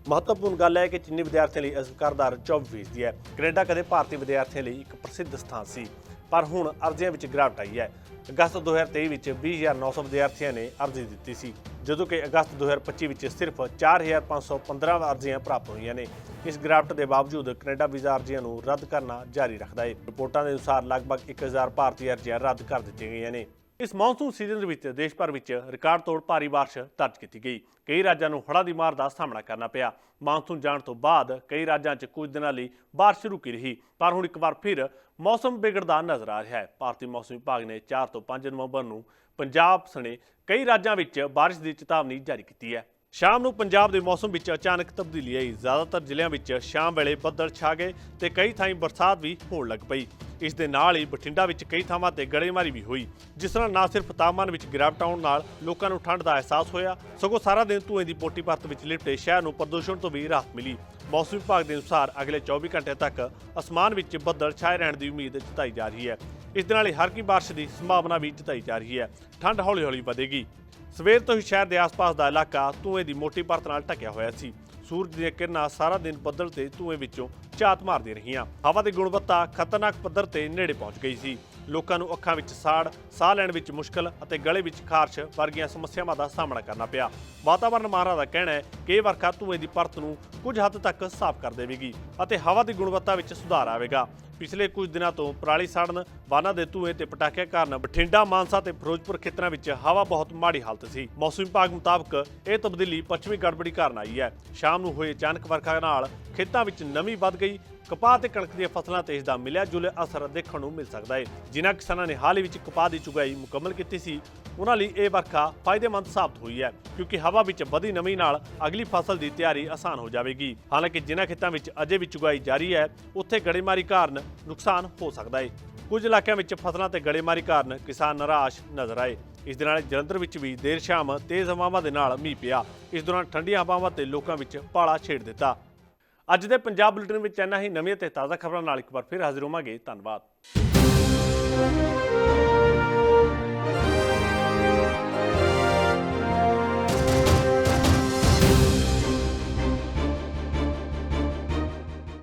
ਮਹੱਤਵਪੂਰਨ ਗੱਲ ਹੈ ਕਿ ਚੀਨੀ ਵਿਦਿਆਰਥੀਆਂ ਲਈ ਅਸਵੀਕਾਰ ਦਰ 24% ਹੈ। ਕੈਨੇਡਾ ਕਦੇ ਭਾਰਤੀ ਵਿਦਿਆਰਥੀਆਂ ਲਈ ਇੱਕ ਪ੍ਰਸਿੱਧ ਸਥਾਨ ਸੀ। ਪਰ ਹੁਣ ਅਰਜ਼ੀਆਂ ਵਿੱਚ ਗਿਰਾਵਟ ਆਈ ਹੈ। ਅਗਸਤ 2023 ਵਿੱਚ 20900 ਵਿਦਿਆਰਥੀਆਂ ਨੇ ਅਰਜ਼ੀ ਦਿੱਤੀ ਸੀ, ਜਦੋਂ ਕਿ ਅਗਸਤ 2025 ਵਿੱਚ ਸਿਰਫ 4515 ਅਰਜ਼ੀਆਂ ਪ੍ਰਾਪਤ ਹੋਈਆਂ ਨੇ। ਇਸ ਗਿਰਾਵਟ ਦੇ ਬਾਵਜੂਦ ਕੈਨੇਡਾ ਵੀਜ਼ਾ ਅਰਜ਼ੀਆਂ ਨੂੰ ਰੱਦ ਕਰਨਾ ਜਾਰੀ ਰੱਖਦਾ ਹੈ। ਰਿਪੋਰਟਾਂ ਦੇ ਅਨੁਸਾਰ ਲਗਭਗ 1000 ਭਾਰਤੀ ਅਰਜ਼ੀਆਂ ਰੱਦ ਕਰ ਦਿੱਤੀਆਂ ਗਈਆਂ ਨੇ। ਇਸ ਮੌਨਸੂਨ ਸੀਜ਼ਨ ਦੇ ਵਿੱਚ ਦੇਸ਼ ਭਰ ਵਿੱਚ ਰਿਕਾਰਡ ਤੋੜ ਭਾਰੀ ਬਾਰਿਸ਼ ਦਰਜ ਕੀਤੀ ਗਈ। ਕਈ ਰਾਜਾਂ ਨੂੰ ਹੜ੍ਹਾਂ ਦੀ ਮਾਰ ਦਾ ਸਾਹਮਣਾ ਕਰਨਾ ਪਿਆ। ਮੌਨਸੂਨ ਜਾਣ ਤੋਂ ਬਾਅਦ ਕਈ ਰਾਜਾਂ 'ਚ ਕੁਝ ਦਿਨਾਂ ਲਈ ਬਾਰਿਸ਼ ਰੁਕੀ ਰਹੀ। ਪਰ ਹੁਣ ਇੱਕ ਵਾਰ ਫਿਰ ਮੌਸਮ ਵਿਗੜਦਾ ਨਜ਼ਰ ਆ ਰਿਹਾ ਹੈ। ਭਾਰਤੀ ਮੌਸਮ ਵਿਭਾਗ ਨੇ 4 ਤੋਂ 5 ਨਵੰਬਰ ਨੂੰ ਪੰਜਾਬ ਸਣੇ ਕਈ ਰਾਜਾਂ ਵਿੱਚ ਬਾਰਿਸ਼ ਦੀ ਚੇਤਾਵਨੀ ਜਾਰੀ ਕੀਤੀ ਹੈ। ਸ਼ਾਮ ਨੂੰ ਪੰਜਾਬ ਦੇ ਮੌਸਮ ਵਿੱਚ ਅਚਾਨਕ ਤਬਦੀਲੀ ਆਈ। ਜ਼ਿਆਦਾਤਰ ਜ਼ਿਲ੍ਹਿਆਂ ਵਿੱਚ ਸ਼ਾਮ ਵੇਲੇ ਬੱਦਲ ਛਾ ਗਏ ਤੇ ਕਈ ਥਾਈਂ ਬਰਸਾਤ ਵੀ ਹੋਣ ਲੱਗ ਪਈ। ਇਸ ਦੇ ਨਾਲ ਹੀ ਬਠਿੰਡਾ ਵਿੱਚ ਕਈ ਥਾਵਾਂ ਤੇ ਗੜੇਮਾਰੀ ਵੀ ਹੋਈ। ਜਿਸ ਨਾਲ ਨਾ ਸਿਰਫ ਤਾਪਮਾਨ ਵਿੱਚ ਗਿਰਾਵਟ ਆਉਣ ਨਾਲ ਲੋਕਾਂ ਨੂੰ ਠੰਡ ਦਾ ਅਹਿਸਾਸ ਹੋਇਆ, ਸਗੋਂ ਸਾਰਾ ਦਿਨ ਧੂਏ ਦੀ ਪੋਟੀ ਪਰਤ ਵਿੱਚ ਲਿਪਟੇ ਸ਼ਹਿਰ ਨੂੰ ਪ੍ਰਦੂਸ਼ਣ ਤੋਂ ਵੀ ਰਾਹਤ ਮਿਲੀ। ਮੌਸਮ ਵਿਭਾਗ ਦੇ ਅਨੁਸਾਰ ਅਗਲੇ 24 ਘੰਟੇ ਤੱਕ ਅਸਮਾਨ ਵਿੱਚ ਬੱਦਲ ਛਾਏ ਰਹਿਣ ਦੀ ਉਮੀਦ ਜਤਾਈ ਜਾ ਰਹੀ ਹੈ। ਇਸ ਦੇ ਨਾਲ ਹੀ ਹਲਕੀ ਬਾਰਿਸ਼ ਦੀ ਸੰਭਾਵਨਾ ਵੀ ਜਤਾਈ ਜਾ ਰਹੀ ਹੈ। ਠੰਡ ਹੌਲੀ-ਹੌਲੀ ਵਧੇਗੀ। ਸਵੇਰ ਤੋਂ ਹੀ ਸ਼ਹਿਰ ਦੇ ਆਸ-ਪਾਸ ਦਾ ਇਲਾਕਾ ਧੂਏ ਦੀ ਮੋਟੀ ਪਰਤ ਨਾਲ ਢੱਕਿਆ ਹੋਇਆ ਸੀ। ਸੂਰਜ ਦੀਆਂ ਕਿਰਨਾਂ ਸਾਰਾ ਦਿਨ ਬੱਦਲ ਤੇ ਧੂਏ ਵਿੱਚੋਂ ਝਾਤ ਮਾਰਦੀਆਂ ਰਹੀਆਂ। ਹਵਾ ਦੀ ਗੁਣਵੱਤਾ ਖਤਰਨਾਕ ਪੱਧਰ ਤੇ ਨੇੜੇ ਪਹੁੰਚ ਗਈ ਸੀ। ਲੋਕਾਂ ਨੂੰ ਅੱਖਾਂ ਵਿੱਚ ਸਾੜ, ਸਾਹ ਲੈਣ ਵਿੱਚ ਮੁਸ਼ਕਲ ਅਤੇ ਗਲੇ ਵਿੱਚ ਖਾਰਸ਼ ਵਰਗੀਆਂ ਸਮੱਸਿਆਵਾਂ ਦਾ ਸਾਹਮਣਾ ਕਰਨਾ ਪਿਆ। ਵਾਤਾਵਰਣ ਮਾਹਰਾਂ ਦਾ ਕਹਿਣਾ ਹੈ ਕਿ ਇਹ ਵਰਖਾ ਧੂਏ ਦੀ ਪਰਤ ਨੂੰ ਕੁਝ ਹੱਦ ਤੱਕ ਸਾਫ਼ ਕਰ ਦੇਵੇਗੀ ਅਤੇ ਹਵਾ ਦੀ ਗੁਣਵੱਤਾ ਵਿੱਚ ਸੁਧਾਰ ਆਵੇਗਾ। ਪਿਛਲੇ ਕੁਝ ਦਿਨਾਂ ਤੋਂ ਪਰਾਲੀ ਸਾੜਨ, ਵਾਹਨਾਂ ਦੇ ਧੂਏ ਤੇ ਪਟਾਕਿਆਂ ਕਾਰਨ ਬਠਿੰਡਾ, ਮਾਨਸਾ ਤੇ ਫਿਰੋਜ਼ਪੁਰ ਖੇਤਰਾਂ ਵਿੱਚ ਹਵਾ ਬਹੁਤ ਮਾੜੀ ਹਾਲਤ ਸੀ। ਮੌਸਮ ਵਿਭਾਗ ਮੁਤਾਬਕ ਇਹ ਤਬਦੀਲੀ ਪੱਛਮੀ ਗੜਬੜੀ ਕਾਰਨ ਆਈ ਹੈ। ਸ਼ਾਮ ਨੂੰ ਹੋਏ ਅਚਾਨਕ ਵਰਖਾ ਨਾਲ ਖੇਤਾਂ ਵਿੱਚ ਨਮੀ ਵੱਧ ਗਈ। ਕਪਾਹ ਤੇ ਕਣਕ ਦੀਆਂ ਫਸਲਾਂ ਤੇ ਇਸ ਦਾ ਮਿਲਿਆ। ਜੁਲਿਆ ਅਸਰ ਦੇਖਣ ਨੂੰ ਮਿਲ ਸਕਦਾ ਹੈ ਜਿਨ੍ਹਾਂ ਕਿਸਾਨਾਂ ਨੇ ਹਾਲ ਹੀ ਵਿੱਚ ਕਪਾਹ ਦੀ ਚੁਗਾਈ ਮੁਕੰਮਲ ਕੀਤੀ ਸੀ ਉਹਨਾਂ ਲਈ ਇਹ ਵਰਖਾ ਫਾਇਦੇਮੰਦ ਸਾਬਤ ਹੋਈ ਹੈ, ਕਿਉਂਕਿ ਹਵਾ ਵਿੱਚ ਵਧੀ ਨਮੀ ਨਾਲ ਅਗਲੀ ਫਸਲ ਦੀ ਤਿਆਰੀ ਆਸਾਨ ਹੋ ਜਾਵੇਗੀ। ਹਾਲਾਂਕਿ ਜਿਨ੍ਹਾਂ ਖੇਤਾਂ ਵਿੱਚ ਅਜੇ ਵੀ ਚੁਗਾਈ ਜਾਰੀ ਹੈ, ਉੱਥੇ ਗੜੇਮਾਰੀ ਕਾਰਨ ਨੁਕਸਾਨ ਹੋ ਸਕਦਾ ਹੈ। ਕੁਝ ਇਲਾਕਿਆਂ ਵਿੱਚ ਫਸਲਾਂ ਤੇ ਗੜੇਮਾਰੀ ਕਾਰਨ ਕਿਸਾਨ ਨਿਰਾਸ਼ ਨਜ਼ਰ ਆਏ। ਇਸ ਦੇ ਨਾਲ ਜਲੰਧਰ ਵਿੱਚ ਵੀ ਦੇਰ ਸ਼ਾਮ ਤੇਜ਼ ਹਵਾਵਾਂ ਦੇ ਨਾਲ ਮੀਂਹ ਪਿਆ। ਇਸ ਦੌਰਾਨ ਠੰਡੀਆਂ ਹਵਾਵਾਂ ਤੇ ਲੋਕਾਂ ਵਿੱਚ ਪਾਲਾ ਛੇੜ ਦਿੱਤਾ। ਅੱਜ ਦੇ ਪੰਜਾਬ ਬੁਲੇਟਿਨ ਵਿੱਚ ਇੰਨਾ ਹੀ। ਨਵੀਆਂ ਤੇ ਤਾਜ਼ਾ ਖਬਰਾਂ ਨਾਲ ਇੱਕ ਵਾਰ ਫਿਰ ਹਾਜ਼ਰ ਹੋਵਾਂਗੇ। ਧੰਨਵਾਦ।